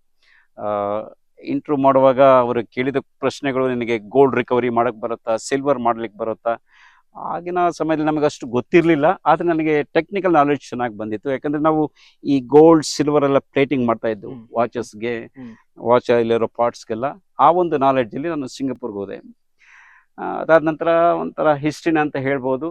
ಇಂಟರ್ವ್ಯೂ ಮಾಡುವಾಗ ಅವರು ಕೇಳಿದ ಪ್ರಶ್ನೆಗಳು ನಿನಗೆ ಗೋಲ್ಡ್ ರಿಕವರಿ ಮಾಡಕ್ಕೆ ಬರುತ್ತಾ ಸಿಲ್ವರ್ ಮಾಡ್ಲಿಕ್ಕೆ ಬರುತ್ತಾ? ಆಗಿನ ಸಮಯದಲ್ಲಿ ನಮಗೆ ಅಷ್ಟು ಗೊತ್ತಿರಲಿಲ್ಲ. ಆದರೆ ನನಗೆ ಟೆಕ್ನಿಕಲ್ ನಾಲೆಜ್ ಚೆನ್ನಾಗಿ ಬಂದಿತ್ತು. ಯಾಕಂದ್ರೆ ನಾವು ಈ ಗೋಲ್ಡ್ ಸಿಲ್ವರ್ ಎಲ್ಲ ಪ್ಲೇಟಿಂಗ್ ಮಾಡ್ತಾ ಇದ್ವು. ವಾಚಸ್ಗೆ. ವಾಚ್ ಇಲ್ಲಿರೋ ಪಾರ್ಟ್ಸ್ಗೆಲ್ಲ ಆ ಒಂದು ನಾಲೆಡ್ಜಲ್ಲಿ ನಾನು ಸಿಂಗಪುರ್ಗೆ ಹೋದೆ. ಅದಾದ ನಂತರ ಒಂಥರ ಹಿಸ್ಟ್ರಿನ ಅಂತ ಹೇಳ್ಬೋದು.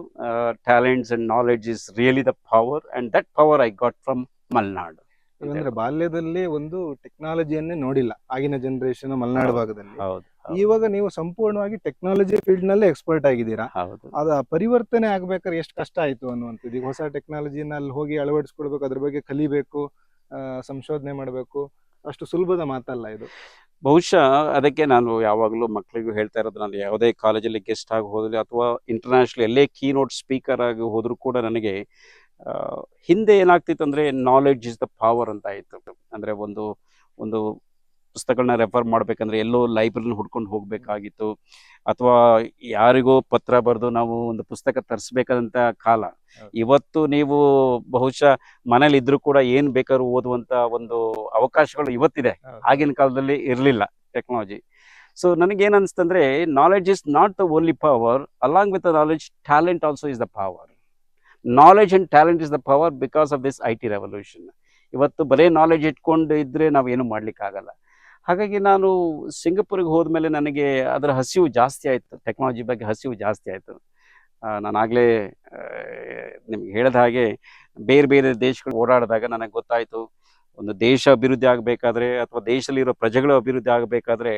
Talents and knowledge is really the power and that power I got from Malnad ಅಂದ್ರೆ ಬಾಲ್ಯದಲ್ಲಿ ಒಂದು ಟೆಕ್ನಾಲಜಿಯನ್ನೇ ನೋಡಿಲ್ಲ. ಆಗಿನ ಜನರೇಷನ್ ಮಲೆನಾಡು. ಭಾಗದಲ್ಲಿ. ಹೌದು ಇವಾಗ ನೀವು ಸಂಪೂರ್ಣವಾಗಿ ಟೆಕ್ನಾಲಜಿ ಫೀಲ್ಡ್ ನಲ್ಲೇ ಎಕ್ಸ್ಪರ್ಟ್ ಆಗಿದ್ದೀರಾ? ಹೌದು. ಅದ ಪರಿವರ್ತನೆ ಆಗ್ಬೇಕಾದ್ರೆ ಎಷ್ಟು ಕಷ್ಟ ಆಯ್ತು ಅನ್ನುವಂಥದ್ದು. ಈಗ ಹೊಸ ಟೆಕ್ನಾಲಜಿನ ಅಲ್ಲಿ ಹೋಗಿ ಅಳವಡಿಸ್ಕೊಡ್ಬೇಕು ಅದ್ರ ಬಗ್ಗೆ ಕಲಿಬೇಕು ಸಂಶೋಧನೆ ಮಾಡಬೇಕು. ಅಷ್ಟು ಸುಲಭದ ಮಾತಲ್ಲ ಇದು. ಬಹುಶಃ ಅದಕ್ಕೆ ನಾನು ಯಾವಾಗಲೂ ಮಕ್ಕಳಿಗೂ ಹೇಳ್ತಾ ಇರೋದು, ನಾನು ಯಾವುದೇ ಕಾಲೇಜಲ್ಲಿ ಗೆಸ್ಟ್ ಆಗಿ ಹೋದಲ್ಲಿ ಅಥವಾ ಇಂಟರ್ನ್ಯಾಷನಲ್ ಎಲ್ಲೇ ಕೀನೋಟ್ ಸ್ಪೀಕರ್ ಆಗಿ ಹೋದರೂ ಕೂಡ ನನಗೆ ಹಿಂದೆ ಏನಾಗ್ತಿತ್ತು ಅಂದರೆ ನಾಲೆಡ್ಜ್ ಇಸ್ ದ ಪವರ್ ಅಂತ ಆಯಿತು. ಅಂದರೆ ಒಂದು ಒಂದು ಪುಸ್ತಕಗಳನ್ನ ರೆಫರ್ ಮಾಡಬೇಕಂದ್ರೆ ಎಲ್ಲೋ ಲೈಬ್ರರಿನ ಹುಡ್ಕೊಂಡು ಹೋಗಬೇಕಾಗಿತ್ತು. ಅಥವಾ ಯಾರಿಗೂ ಪತ್ರ ಬರೆದು ನಾವು ಒಂದು ಪುಸ್ತಕ ತರಿಸ್ಬೇಕಾದಂಥ ಕಾಲ. ಇವತ್ತು ನೀವು ಬಹುಶಃ ಮನೇಲಿ ಇದ್ರೂ ಕೂಡ ಏನು ಬೇಕಾದ್ರೂ ಓದುವಂತ ಒಂದು ಅವಕಾಶಗಳು ಇವತ್ತಿದೆ. ಆಗಿನ ಕಾಲದಲ್ಲಿ ಇರಲಿಲ್ಲ ಟೆಕ್ನಾಲಜಿ. ಸೊ ನನಗೇನು ಅನಿಸ್ತಂದ್ರೆ knowledge is not the only power along with the knowledge talent also is the power knowledge and talent is the power because of this I T revolution ಇವತ್ತು ಬರೀ ನಾಲೆಡ್ಜ್ ಇಟ್ಕೊಂಡು ಇದ್ರೆ ನಾವೇನು ಮಾಡ್ಲಿಕ್ಕಾಗಲ್ಲ. ಹಾಗಾಗಿ ನಾನು ಸಿಂಗಪುರಿಗೆ ಹೋದ್ಮೇಲೆ ನನಗೆ ಅದರ ಹಸಿವು ಜಾಸ್ತಿ ಆಯಿತು. ಟೆಕ್ನಾಲಜಿ ಬಗ್ಗೆ ಹಸಿವು ಜಾಸ್ತಿ ಆಯಿತು. ನಾನು ಆಗ್ಲೇ ನಿಮ್ಗೆ ಹೇಳಿದ ಹಾಗೆ ಬೇರೆ ಬೇರೆ ದೇಶಗಳು ಓಡಾಡಿದಾಗ ನನಗೆ ಗೊತ್ತಾಯಿತು. ಒಂದು ದೇಶ ಅಭಿವೃದ್ಧಿ ಆಗಬೇಕಾದ್ರೆ ಅಥವಾ ದೇಶದಲ್ಲಿರೋ ಪ್ರಜೆಗಳು ಅಭಿವೃದ್ಧಿ ಆಗಬೇಕಾದ್ರೆ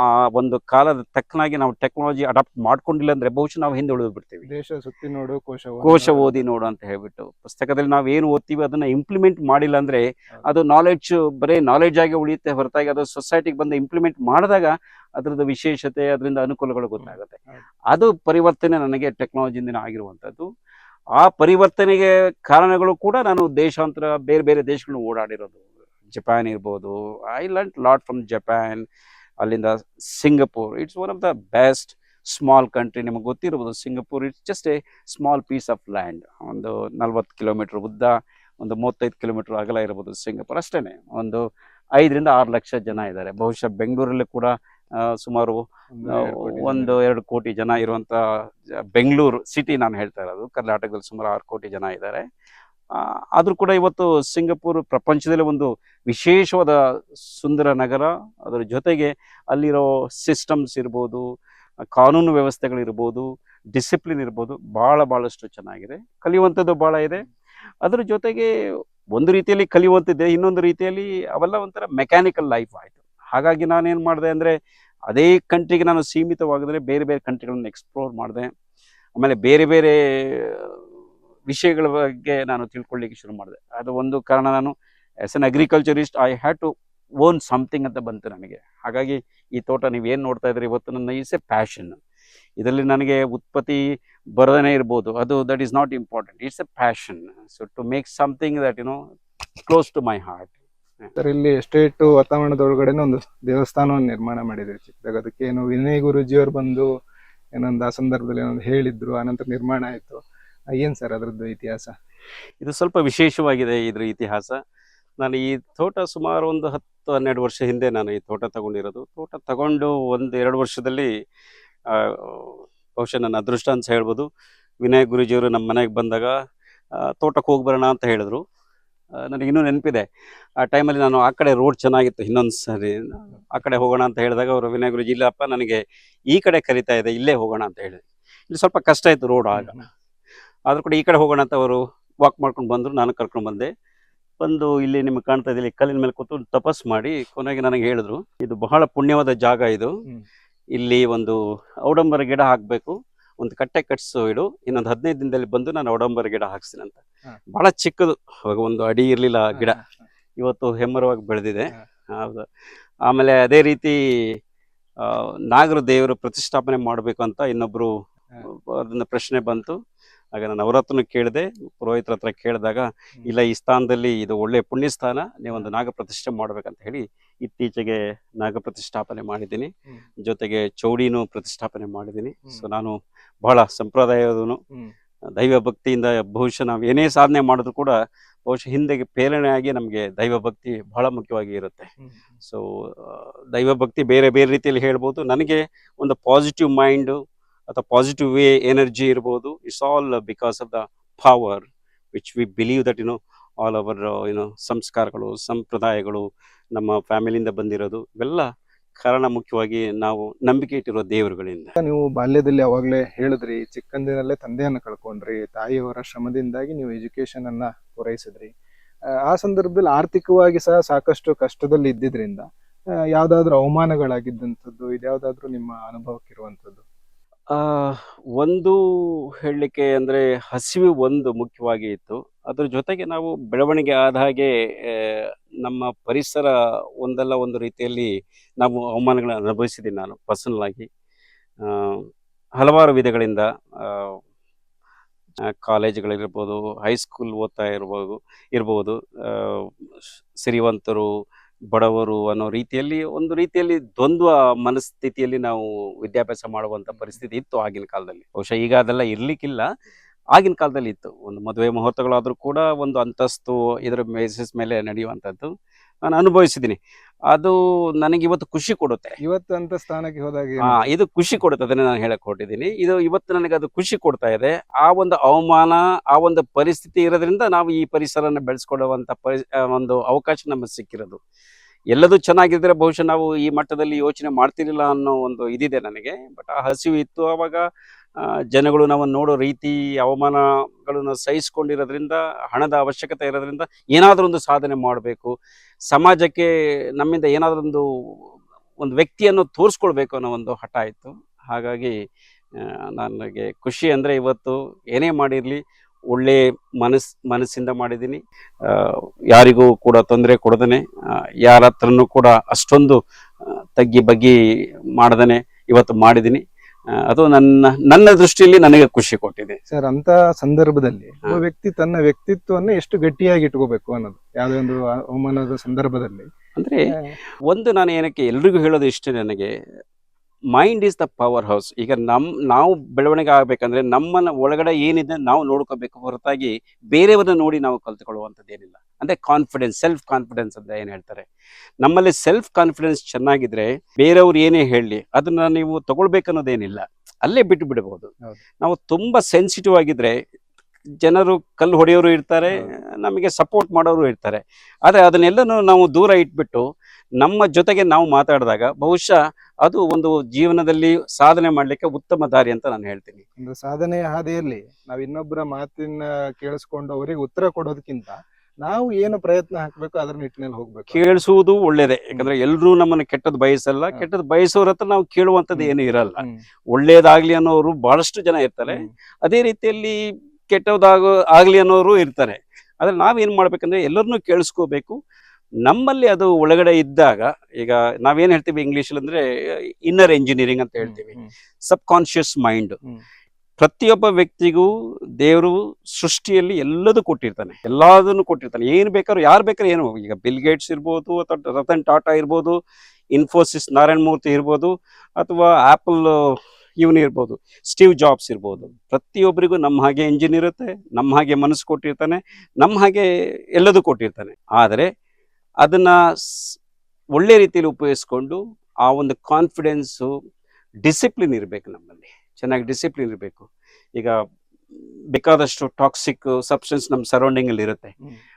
ಆ ಒಂದು ಕಾಲದ ತಕ್ಕನಾಗಿ ನಾವು ಟೆಕ್ನಾಲಜಿ ಅಡಾಪ್ಟ್ ಮಾಡ್ಕೊಂಡಿಲ್ಲ ಅಂದ್ರೆ ಬಹುಶಃ ನಾವು ಹಿಂದೆ ಉಳಿದು ಬಿಡ್ತೀವಿ. ದೇಶ ಸುತ್ತಿ ನೋಡು ಕೋಶ ಕೋಶ ಓದಿ ನೋಡು ಅಂತ ಹೇಳ್ಬಿಟ್ಟು ಪುಸ್ತಕದಲ್ಲಿ ನಾವು ಏನು ಓದ್ತೀವಿ ಅದನ್ನ ಇಂಪ್ಲಿಮೆಂಟ್ ಮಾಡಿಲ್ಲ ಅಂದ್ರೆ ಅದು ನಾಲೆಡ್ಜ್ ಬರೀ ನಾಲೆಡ್ಜ್ ಆಗಿ ಉಳಿಯುತ್ತೆ ಹೊರತಾಗಿ ಅದು ಸೊಸೈಟಿಗೆ ಬಂದು ಇಂಪ್ಲಿಮೆಂಟ್ ಮಾಡಿದಾಗ ಅದರದ ವಿಶೇಷತೆ ಅದರಿಂದ ಅನುಕೂಲಗಳು ಗೊತ್ತಾಗುತ್ತೆ. ಅದು ಪರಿವರ್ತನೆ ನನಗೆ ಟೆಕ್ನಾಲಜಿಯಿಂದ ಆಗಿರುವಂಥದ್ದು. ಆ ಪರಿವರ್ತನೆಗೆ ಕಾರಣಗಳು ಕೂಡ ನಾನು ದೇಶಾಂತರ ಬೇರೆ ಬೇರೆ ದೇಶಗಳನ್ನ ಓಡಾಡಿರೋದು. ಜಪಾನ್ ಇರ್ಬೋದು I learn lot from Japan ಅಲ್ಲಿಂದ Singapore. It's one of the best small country ನಿಮಗೆ ಗೊತ್ತಿರ್ಬೋದು Singapore it's just a small piece of land ಒಂದು ನಲ್ವತ್ತು ಕಿಲೋಮೀಟರ್ ಉದ್ದ ಒಂದು ಮೂವತ್ತೈದು ಕಿಲೋಮೀಟರ್ ಅಗಲ ಇರ್ಬೋದು ಸಿಂಗಪುರ್. ಅಷ್ಟೇ ಒಂದು ಐದರಿಂದ ಆರು ಲಕ್ಷ ಜನ ಇದ್ದಾರೆ. ಬಹುಶಃ ಬೆಂಗಳೂರಲ್ಲಿ ಕೂಡ ಸುಮಾರು ಒಂದು ಎರಡು ಕೋಟಿ ಜನ ಇರುವಂಥ ಬೆಂಗಳೂರು ಸಿಟಿ ನಾನು ಹೇಳ್ತಾ ಇರೋದು. ಕರ್ನಾಟಕದಲ್ಲಿ ಸುಮಾರು ಆರು ಕೋಟಿ ಜನ ಇದ್ದಾರೆ. ಆದರೂ ಕೂಡ ಇವತ್ತು ಸಿಂಗಪುರ್ ಪ್ರಪಂಚದಲ್ಲಿ ಒಂದು ವಿಶೇಷವಾದ ಸುಂದರ ನಗರ. ಅದರ ಜೊತೆಗೆ ಅಲ್ಲಿರೋ ಸಿಸ್ಟಮ್ಸ್ ಇರ್ಬೋದು, ಕಾನೂನು ವ್ಯವಸ್ಥೆಗಳಿರ್ಬೋದು ಡಿಸಿಪ್ಲಿನ್ ಇರ್ಬೋದು ಭಾಳ ಭಾಳಷ್ಟು ಚೆನ್ನಾಗಿದೆ. ಕಲಿಯುವಂಥದ್ದು ಭಾಳ ಇದೆ. ಅದರ ಜೊತೆಗೆ ಒಂದು ರೀತಿಯಲ್ಲಿ ಕಲಿಯುವಂಥದ್ದೇ, ಇನ್ನೊಂದು ರೀತಿಯಲ್ಲಿ ಅವೆಲ್ಲ ಒಂಥರ ಮೆಕ್ಯಾನಿಕಲ್ ಲೈಫ್ ಆಯಿತು. ಹಾಗಾಗಿ ನಾನೇನು ಮಾಡಿದೆ ಅಂದರೆ, ಅದೇ ಕಂಟ್ರಿಗೆ ನಾನು ಸೀಮಿತವಾಗಿದ್ರೆ ಬೇರೆ ಬೇರೆ ಕಂಟ್ರಿಗಳನ್ನು ಎಕ್ಸ್ಪ್ಲೋರ್ ಮಾಡಿದೆ. ಆಮೇಲೆ ಬೇರೆ ಬೇರೆ ವಿಷಯಗಳ ಬಗ್ಗೆ ನಾನು ತಿಳ್ಕೊಳ್ಳಿಕ್ಕೆ ಶುರು ಮಾಡಿದೆ. ಅದು ಒಂದು ಕಾರಣ ನಾನು as an agriculturist I had to own something ಅಂತ ಬಂತು ನನಗೆ. ಹಾಗಾಗಿ ಈ ತೋಟ ನೀವೇನು ನೋಡ್ತಾ ಇದ್ರಿ ಇವತ್ತು ನನ್ನ ಈಸ್ ಎ ಪ್ಯಾಷನ್ ಇದರಲ್ಲಿ ನನಗೆ ಉತ್ಪತ್ತಿ ಬರದೇ ಇರ್ಬೋದು. ಅದು that is not important it's a passion so to make something that you know close to my heart sir ಇಲ್ಲಿ ಎಸ್ಟೇಟ್ ವಾತಾವರಣದೊಳಗಡೆ ಒಂದು ದೇವಸ್ಥಾನವನ್ನು ನಿರ್ಮಾಣ ಮಾಡಿದ್ರು ಚಿಕ್ಕದಾಗ ಅದಕ್ಕೆ ಏನು ವಿನಯ್ ಗುರುಜಿಯವರು ಬಂದು ಏನೊಂದು ಆ ಸಂದರ್ಭದಲ್ಲಿ ಏನೊಂದು ಹೇಳಿದ್ರು, ಆನಂತರ ನಿರ್ಮಾಣ ಆಯ್ತು. ಏನ್ ಸರ್ ಅದ್ರದ್ದು ಇತಿಹಾಸ? ಇದು ಸ್ವಲ್ಪ ವಿಶೇಷವಾಗಿದೆ ಇದ್ರ ಇತಿಹಾಸ. ನಾನು ಈ ತೋಟ ಸುಮಾರು ಒಂದು ಹತ್ತು ಹನ್ನೆರಡು ವರ್ಷ ಹಿಂದೆ ನಾನು ಈ ತೋಟ ತಗೊಂಡಿರೋದು. ತೋಟ ತಗೊಂಡು ಒಂದು ಎರಡು ವರ್ಷದಲ್ಲಿ ಬಹುಶಃ ನನ್ನ ಅದೃಷ್ಟ ಅಂತ ಹೇಳ್ಬೋದು. ವಿನಾಯಕ್ ಗುರುಜಿಯವರು ನಮ್ಮ ಮನೆಗೆ ಬಂದಾಗ ತೋಟಕ್ಕೆ ಹೋಗಿ ಬರೋಣ ಅಂತ ಹೇಳಿದ್ರು. ಆ, ನನಗೆ ಇನ್ನೂ ನೆನಪಿದೆ. ಆ ಟೈಮಲ್ಲಿ ನಾನು ಆ ಕಡೆ ರೋಡ್ ಚೆನ್ನಾಗಿತ್ತು ಇನ್ನೊಂದು ಸರಿ ಆ ಕಡೆ ಹೋಗೋಣ ಅಂತ ಹೇಳಿದಾಗ ಅವರು ವಿನಾಯಕ್ ಗುರುಜಿ ಇಲ್ಲಪ್ಪ ನನಗೆ ಈ ಕಡೆ ಕರಿತಾ ಇದೆ ಇಲ್ಲೇ ಹೋಗೋಣ ಅಂತ ಹೇಳಿದೆ ಇಲ್ಲಿ ಸ್ವಲ್ಪ ಕಷ್ಟ ಇತ್ತು ರೋಡ್ ಆಗ. ಆದ್ರೂ ಕೂಡ ಈ ಕಡೆ ಹೋಗೋಣ ಅಂತ ಅವರು ವಾಕ್ ಮಾಡ್ಕೊಂಡು ಬಂದರು ನಾನು ಕರ್ಕೊಂಡು ಬಂದೆ. ಬಂದು ಇಲ್ಲಿ ನಿಮಗೆ ಕಾಣ್ತಾ ಇದೆ ಇಲ್ಲಿ ಕಲ್ಲಿನ ಮೇಲೆ ಕೂತು ತಪಸ್ ಮಾಡಿ ಕೊನೆಗೆ ನನಗೆ ಹೇಳಿದ್ರು ಇದು ಬಹಳ ಪುಣ್ಯವಾದ ಜಾಗ ಇದು. ಇಲ್ಲಿ ಒಂದು ಔಡಂಬರ ಗಿಡ ಹಾಕಬೇಕು ಒಂದು ಕಟ್ಟೆ ಕಟ್ಸು ಇಡು ಇನ್ನೊಂದು ಹದಿನೈದು ದಿನದಲ್ಲಿ ಬಂದು ನಾನು ಔಡಂಬರ ಗಿಡ ಹಾಕ್ಸ್ತೀನಿ ಅಂತ. ಬಹಳ ಚಿಕ್ಕದು ಅವಾಗ ಒಂದು ಅಡಿ ಇರಲಿಲ್ಲ ಗಿಡ. ಇವತ್ತು ಹೆಮ್ಮರವಾಗಿ ಬೆಳೆದಿದೆ. ಹೌದು. ಆಮೇಲೆ ಅದೇ ರೀತಿ ನಾಗರ ದೇವರು ಪ್ರತಿಷ್ಠಾಪನೆ ಮಾಡಬೇಕು ಅಂತ ಇನ್ನೊಬ್ರು ಅದನ್ನ ಪ್ರಶ್ನೆ ಬಂತು. ಆಗ ನಾನು ಅವ್ರ ಹತ್ರನೂ ಕೇಳಿದೆ ಪುರೋಹಿತರ ಹತ್ರ ಕೇಳಿದಾಗ ಇಲ್ಲ ಈ ಸ್ಥಾನದಲ್ಲಿ ಇದು ಒಳ್ಳೆ ಪುಣ್ಯ ಸ್ಥಾನ ನೀವೊಂದು ನಾಗ ಪ್ರತಿಷ್ಠೆ ಮಾಡ್ಬೇಕಂತ ಹೇಳಿ ಇತ್ತೀಚೆಗೆ ನಾಗ ಪ್ರತಿಷ್ಠಾಪನೆ ಮಾಡಿದ್ದೀನಿ ಜೊತೆಗೆ ಚೌಡಿನೂ ಪ್ರತಿಷ್ಠಾಪನೆ ಮಾಡಿದ್ದೀನಿ. ಸೊ ನಾನು ಬಹಳ ಸಂಪ್ರದಾಯದನು ದೈವ ಭಕ್ತಿಯಿಂದ ಬಹುಶಃ ನಾವು ಏನೇ ಸಾಧನೆ ಮಾಡಿದ್ರು ಕೂಡ ಬಹುಶಃ ಹಿಂದೆಗೆ ಪ್ರೇರಣೆಯಾಗಿ ನಮಗೆ ದೈವ ಭಕ್ತಿ ಬಹಳ ಮುಖ್ಯವಾಗಿ ಇರುತ್ತೆ. ಸೊ ದೈವ ಭಕ್ತಿ ಬೇರೆ ಬೇರೆ ರೀತಿಯಲ್ಲಿ ಹೇಳ್ಬೋದು. ನನಗೆ ಒಂದು ಪಾಸಿಟಿವ್ ಮೈಂಡು ಅಥವಾ ಪಾಸಿಟಿವ್ ವೇ ಎನರ್ಜಿ ಇರ್ಬೋದು. It's all because of the power which we believe that you know all our ಏನೋ ಸಂಸ್ಕಾರಗಳು ಸಂಪ್ರದಾಯಗಳು ನಮ್ಮ ಫ್ಯಾಮಿಲಿಯಿಂದ ಬಂದಿರೋದು ಇವೆಲ್ಲ ಕಾರಣ ಮುಖ್ಯವಾಗಿ ನಾವು ನಂಬಿಕೆ ಇಟ್ಟಿರೋ ದೇವರುಗಳಿಂದ. ನೀವು ಬಾಲ್ಯದಲ್ಲಿ ಯಾವಾಗಲೇ ಹೇಳಿದ್ರಿ ಚಿಕ್ಕಂದಿನಲ್ಲೇ ತಂದೆಯನ್ನು ಕಳ್ಕೊಂಡ್ರಿ ತಾಯಿಯವರ ಶ್ರಮದಿಂದಾಗಿ ನೀವು ಎಜುಕೇಶನ್ ಅನ್ನ ಪೂರೈಸಿದ್ರಿ. ಆ, ಸಂದರ್ಭದಲ್ಲಿ ಆರ್ಥಿಕವಾಗಿ ಸಹ ಸಾಕಷ್ಟು ಕಷ್ಟದಲ್ಲಿ ಇದ್ದಿದ್ರಿಂದ ಯಾವ್ದಾದ್ರು ಅವಮಾನಗಳಾಗಿದ್ದಂಥದ್ದು ಇದ್ಯಾವ್ದಾದ್ರು ನಿಮ್ಮ ಅನುಭವಕ್ಕಿರುವಂಥದ್ದು? ಒಂದು ಹೇಳಲಿಕ್ಕೆ ಅಂದರೆ ಹಸಿವು ಒಂದು ಮುಖ್ಯವಾಗಿ ಇತ್ತು. ಅದ್ರ ಜೊತೆಗೆ ನಾವು ಬೆಳವಣಿಗೆ ಆದ ಹಾಗೆ ನಮ್ಮ ಪರಿಸರ ಒಂದಲ್ಲ ಒಂದು ರೀತಿಯಲ್ಲಿ ನಾವು ಅವಮಾನಗಳನ್ನ ಅನುಭವಿಸಿದ್ದೀನಿ ನಾನು ಪರ್ಸನಲ್ ಆಗಿ. ಹಲವಾರು ವಿಧಗಳಿಂದ ಕಾಲೇಜುಗಳಿರ್ಬೋದು ಹೈಸ್ಕೂಲ್ ಓದ್ತಾ ಇರ್ಬೋದು ಇರ್ಬೋದು ಸಿರಿವಂತರು ಬಡವರು ಅನ್ನೋ ರೀತಿಯಲ್ಲಿ ಒಂದು ರೀತಿಯಲ್ಲಿ ದ್ವಂದ್ವ ಮನಸ್ಥಿತಿಯಲ್ಲಿ ನಾವು ವಿದ್ಯಾಭ್ಯಾಸ ಮಾಡುವಂತ ಪರಿಸ್ಥಿತಿ ಇತ್ತು ಆಗಿನ ಕಾಲದಲ್ಲಿ. ಬಹುಶಃ ಈಗ ಅದೆಲ್ಲ ಇರ್ಲಿಕ್ಕಿಲ್ಲ. ಆಗಿನ ಕಾಲದಲ್ಲಿ ಇತ್ತು. ಒಂದು ಮದುವೆ ಮುಹೂರ್ತಗಳಾದ್ರೂ ಕೂಡ ಒಂದು ಅಂತಸ್ತು ಇದರ ಮೇಸಸ್ ಮೇಲೆ ನಡೆಯುವಂಥದ್ದು ನಾನು ಅನುಭವಿಸಿದ್ದೀನಿ. ಅದು ನನಗೆ ಇವತ್ತು ಖುಷಿ ಕೊಡುತ್ತೆ. ಇವತ್ತು ಅಂತ ಸ್ಥಾನಕ್ಕೆ ಹೋದಾಗ ಆ, ಇದು ಖುಷಿ ಕೊಡುತ್ತೆ ಅದನ್ನೇ ನಾನು ಹೇಳಕ್ ಹೊರಟಿದ್ದೀನಿ. ಇದು ಇವತ್ತು ನನಗೆ ಅದು ಖುಷಿ ಕೊಡ್ತಾ ಇದೆ. ಆ ಒಂದು ಅವಮಾನ ಆ ಒಂದು ಪರಿಸ್ಥಿತಿ ಇರೋದ್ರಿಂದ ನಾವು ಈ ಪರಿಸರನ ಬೆಳೆಸ್ಕೊಳ್ಳುವಂತ ಪರಿ ಆ, ಒಂದು ಅವಕಾಶ ನಮಗೆ ಸಿಕ್ಕಿರೋದು. ಎಲ್ಲದೂ ಚೆನ್ನಾಗಿದ್ರೆ ಬಹುಶಃ ನಾವು ಈ ಮಟ್ಟದಲ್ಲಿ ಯೋಚನೆ ಮಾಡ್ತಿರ್ಲಿಲ್ಲ ಅನ್ನೋ ಒಂದು ಇದಿದೆ ನನಗೆ. ಬಟ್ ಆ ಹಸಿವು ಇತ್ತು. ಅವಾಗ ಆ, ಜನಗಳು ನಾವು ನೋಡೋ ರೀತಿ ಅವಮಾನಗಳನ್ನು ಸಹಿಸ್ಕೊಂಡಿರೋದ್ರಿಂದ, ಹಣದ ಅವಶ್ಯಕತೆ ಇರೋದ್ರಿಂದ ಏನಾದರೂ ಒಂದು ಸಾಧನೆ ಮಾಡಬೇಕು. ಸಮಾಜಕ್ಕೆ ನಮ್ಮಿಂದ ಏನಾದರೂ ಒಂದು ಒಂದು ವ್ಯಕ್ತಿಯನ್ನು ತೋರಿಸ್ಕೊಳ್ಬೇಕು ಅನ್ನೋ ಒಂದು ಹಠ ಇತ್ತು ಹಾಗಾಗಿ ನನಗೆ ಖುಷಿ ಅಂದರೆ ಇವತ್ತು ಏನೇ ಮಾಡಿರಲಿ, ಒಳ್ಳೆ ಮನಸ್, ಮನಸ್ಸಿಂದ ಮಾಡಿದ್ದೀನಿ. ಯಾರಿಗೂ ಕೂಡ ತೊಂದರೆ ಕೊಡದೇ ಯಾರ ಹತ್ರನೂ ಕೂಡ ಅಷ್ಟೊಂದು ತಗ್ಗಿ ಬಗ್ಗಿ ಮಾಡ್ದೇ ಇವತ್ತು ಮಾಡಿದ್ದೀನಿ. ಅದು ನನ್ನ ನನ್ನ ದೃಷ್ಟಿಯಲ್ಲಿ ನನಗೆ ಖುಷಿ ಕೊಟ್ಟಿದೆ. ಸರ್ ಅಂತ ಸಂದರ್ಭದಲ್ಲಿ ಒಬ್ಬ ವ್ಯಕ್ತಿ ತನ್ನ ವ್ಯಕ್ತಿತ್ವವನ್ನು ಎಷ್ಟು ಗಟ್ಟಿಯಾಗಿ ಇಟ್ಕೋಬೇಕು ಅನ್ನೋದು ಯಾವುದೇ ಒಂದು ಅವಮಾನದ ಸಂದರ್ಭದಲ್ಲಿ? ಅಂದ್ರೆ ಒಂದು ನಾನು ಏನಕ್ಕೆ ಎಲ್ರಿಗೂ ಹೇಳೋದು ಇಷ್ಟ ನನಗೆ mind is the power house ಈಗ ನಮ್ ನಾವು ಬೆಳವಣಿಗೆ ಆಗ್ಬೇಕಂದ್ರೆ ನಮ್ಮನ್ನ ಒಳಗಡೆ ಏನಿದೆ ನಾವು ನೋಡ್ಕೋಬೇಕು ಹೊರತಾಗಿ ಬೇರೆಯವರನ್ನ ನೋಡಿ ನಾವು ಕಲ್ತ್ಕೊಳ್ಳುವಂಥದ್ದು ಏನಿಲ್ಲ ಅಂದ್ರೆ ಕಾನ್ಫಿಡೆನ್ಸ್ ಸೆಲ್ಫ್ ಕಾನ್ಫಿಡೆನ್ಸ್ ಅಂತ ಏನ್ ಹೇಳ್ತಾರೆ. ನಮ್ಮಲ್ಲಿ ಸೆಲ್ಫ್ ಕಾನ್ಫಿಡೆನ್ಸ್ ಚೆನ್ನಾಗಿದ್ರೆ ಬೇರೆಯವ್ರು ಏನೇ ಹೇಳಲಿ ಅದನ್ನ ನೀವು ತಗೊಳ್ಬೇಕನ್ನೋದೇನಿಲ್ಲ. ಅಲ್ಲೇ ಬಿಟ್ಟು ಬಿಡಬಹುದು ನಾವು ತುಂಬಾ ಸೆನ್ಸಿಟಿವ್ ಆಗಿದ್ರೆ ಜನರು ಕಲ್ಲು ಹೊಡೆಯೋರು ಇರ್ತಾರೆ ನಮಗೆ ಸಪೋರ್ಟ್ ಮಾಡೋರು ಇರ್ತಾರೆ. ಆದರೆ ಅದನ್ನೆಲ್ಲನೂ ನಾವು ದೂರ ಇಟ್ಬಿಟ್ಟು ನಮ್ಮ ಜೊತೆಗೆ ನಾವು ಮಾತಾಡಿದಾಗ ಬಹುಶಃ ಅದು ಒಂದು ಜೀವನದಲ್ಲಿ ಸಾಧನೆ ಮಾಡಲಿಕ್ಕೆ ಉತ್ತಮ ದಾರಿ ಅಂತ ನಾನು ಹೇಳ್ತೀನಿ. ಒಂದು ಸಾಧನೆಯ ಹಾದಿಯಲ್ಲಿ ನಾವು ಇನ್ನೊಬ್ಬರ ಮಾತಿನ ಕೇಳಿಸ್ಕೊಂಡು ಅವರಿಗೆ ಉತ್ತರ ಕೊಡೋದಕ್ಕಿಂತ ನಾವು ಏನು ಪ್ರಯತ್ನ ಹಾಕ್ಬೇಕು ಅದ್ರ ನಿಟ್ಟಿನಲ್ಲಿ ಹೋಗ್ಬೇಕು. ಕೇಳಿಸುವುದು ಒಳ್ಳೇದೇ. ಯಾಕಂದ್ರೆ ಎಲ್ಲರೂ ನಮ್ಮನ್ನು ಕೆಟ್ಟದ್ ಬಯಸಲ್ಲ. ಕೆಟ್ಟದ್ ಕೆಟ್ಟದ್ದು ಬಯಸೋರ ಹತ್ರ ನಾವು ಕೇಳುವಂತದ್ದು ಏನು ಇರಲ್ಲ. ಒಳ್ಳೇದಾಗ್ಲಿ ಅನ್ನೋರು ಬಹಳಷ್ಟು ಜನ ಇರ್ತಾರೆ. ಅದೇ ರೀತಿಯಲ್ಲಿ ಕೆಟ್ಟದಾಗ ಆಗ್ಲಿ ಅನ್ನೋರು ಇರ್ತಾರೆ. ಆದ್ರೆ ನಾವೇನ್ ಮಾಡ್ಬೇಕಂದ್ರೆ ಎಲ್ಲರನ್ನೂ ಕೇಳಿಸ್ಕೋಬೇಕು. ನಮ್ಮಲ್ಲಿ ಅದು ಒಳಗಡೆ ಇದ್ದಾಗ ಈಗ ನಾವೇನ್ ಹೇಳ್ತೀವಿ ಇಂಗ್ಲಿಷ್ ಅಂದ್ರೆ ಇನ್ನರ್ ಎಂಜಿನಿಯರಿಂಗ್ ಅಂತ ಹೇಳ್ತೀವಿ. ಸಬ್ ಕಾನ್ಶಿಯಸ್ ಮೈಂಡ್ ಪ್ರತಿಯೊಬ್ಬ ವ್ಯಕ್ತಿಗೂ ದೇವರು ಸೃಷ್ಟಿಯಲ್ಲಿ ಎಲ್ಲದೂ ಕೊಟ್ಟಿರ್ತಾನೆ. ಎಲ್ಲದನ್ನು ಕೊಟ್ಟಿರ್ತಾನೆ. ಏನು ಬೇಕಾದ್ರು ಯಾರು ಬೇಕಾದ್ರೂ ಏನು ಈಗ ಬಿಲ್ ಗೇಟ್ಸ್ ಇರ್ಬೋದು ಅಥವಾ ರತನ್ ಟಾಟಾ ಇರ್ಬೋದು ಇನ್ಫೋಸಿಸ್ ನಾರಾಯಣ ಮೂರ್ತಿ ಇರ್ಬೋದು ಅಥವಾ ಆಪಲ್ ಇವನು ಇರ್ಬೋದು ಸ್ಟೀವ್ ಜಾಬ್ಸ್ ಇರ್ಬೋದು. ಪ್ರತಿಯೊಬ್ಬರಿಗೂ ನಮ್ಮ ಹಾಗೆ ಇಂಜಿನ್ ಇರುತ್ತೆ ನಮ್ಮ ಹಾಗೆ ಮನಸ್ಸು ಕೊಟ್ಟಿರ್ತಾನೆ ನಮ್ಮ ಹಾಗೆ ಎಲ್ಲದೂ ಕೊಟ್ಟಿರ್ತಾನೆ. ಆದರೆ ಅದನ್ನ ಒಳ್ಳೆ ರೀತಿಯಲ್ಲಿ ಉಪಯೋಗಿಸ್ಕೊಂಡು ಆ ಒಂದು ಕಾನ್ಫಿಡೆನ್ಸು ಡಿಸಿಪ್ಲಿನ್ ಇರಬೇಕು ನಮ್ಮಲ್ಲಿ. ಚೆನ್ನಾಗಿ ಡಿಸಿಪ್ಲಿನ್ ಇರಬೇಕು. ಈಗ ಬೇಕಾದಷ್ಟು ಟಾಕ್ಸಿಕ್ ಸಬ್ಸ್ಟೆನ್ಸ್ ನಮ್ಮ ಸರೌಂಡಿಂಗ್ ಅಲ್ಲಿ ಇರುತ್ತೆ.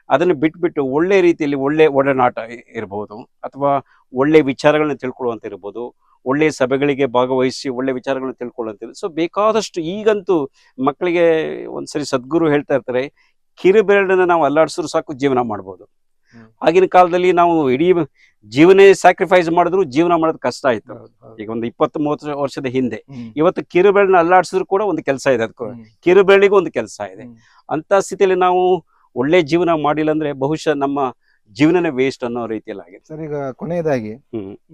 ಅದನ್ನು ಬಿಟ್ಬಿಟ್ಟು ಒಳ್ಳೆ ರೀತಿಯಲ್ಲಿ ಒಳ್ಳೆ ಒಡನಾಟ ಇರಬಹುದು ಇರ್ಬೋದು. ಅಥವಾ ಒಳ್ಳೆ ವಿಚಾರಗಳನ್ನ ತಿಳ್ಕೊಳ್ಳುವಂತ ಇರ್ಬೋದು. ಒಳ್ಳೆ ಸಭೆಗಳಿಗೆ ಭಾಗವಹಿಸಿ ಒಳ್ಳೆ ವಿಚಾರಗಳನ್ನ ತಿಳ್ಕೊಳ್ಳುವಂತ ಸೊ ಬೇಕಾದಷ್ಟು ಈಗಂತೂ ಮಕ್ಕಳಿಗೆ ಒಂದ್ಸರಿ ಸದ್ಗುರು ಹೇಳ್ತಾ ಇರ್ತಾರೆ ಕಿರುಬೆರಳನ್ನ ನಾವು ಅಲ್ಲಾಡಿಸಿದ್ರು ಸಾಕು ಜೀವನ ಮಾಡ್ಬೋದು. ಆಗಿನ ಕಾಲದಲ್ಲಿ ನಾವು ಇಡೀ ಜೀವನೇ ಸ್ಯಾಕ್ರಿಫೈಸ್ ಮಾಡಿದ್ರು ಜೀವನ ಮಾಡೋದು ಕಷ್ಟ ಆಯ್ತು. ಈಗ ಒಂದು ಇಪ್ಪತ್ತು ಮೂವತ್ತು ವರ್ಷದ ಹಿಂದೆ. ಇವತ್ತು ಕಿರುಬೆಳ್ಳನ ಅಲ್ಲಾಡಿಸಿದ್ರು ಕೂಡ ಒಂದು ಕೆಲಸ ಇದೆ ಅದಕ್ಕೂ ಕಿರುಬೆಳ್ಳಿಗೂ ಒಂದು ಕೆಲಸ ಇದೆ. ಅಂತ ಸ್ಥಿತಿಯಲ್ಲಿ ನಾವು ಒಳ್ಳೆ ಜೀವನ ಮಾಡಿಲ್ಲ ಅಂದ್ರೆ ಬಹುಶಃ ನಮ್ಮ ಜೀವನನೇ ವೇಸ್ಟ್ ಅನ್ನೋ ರೀತಿಯಲ್ಲಿ ಆಗಿದೆ. ಸರ್ ಈಗ ಕೊನೆಯದಾಗಿ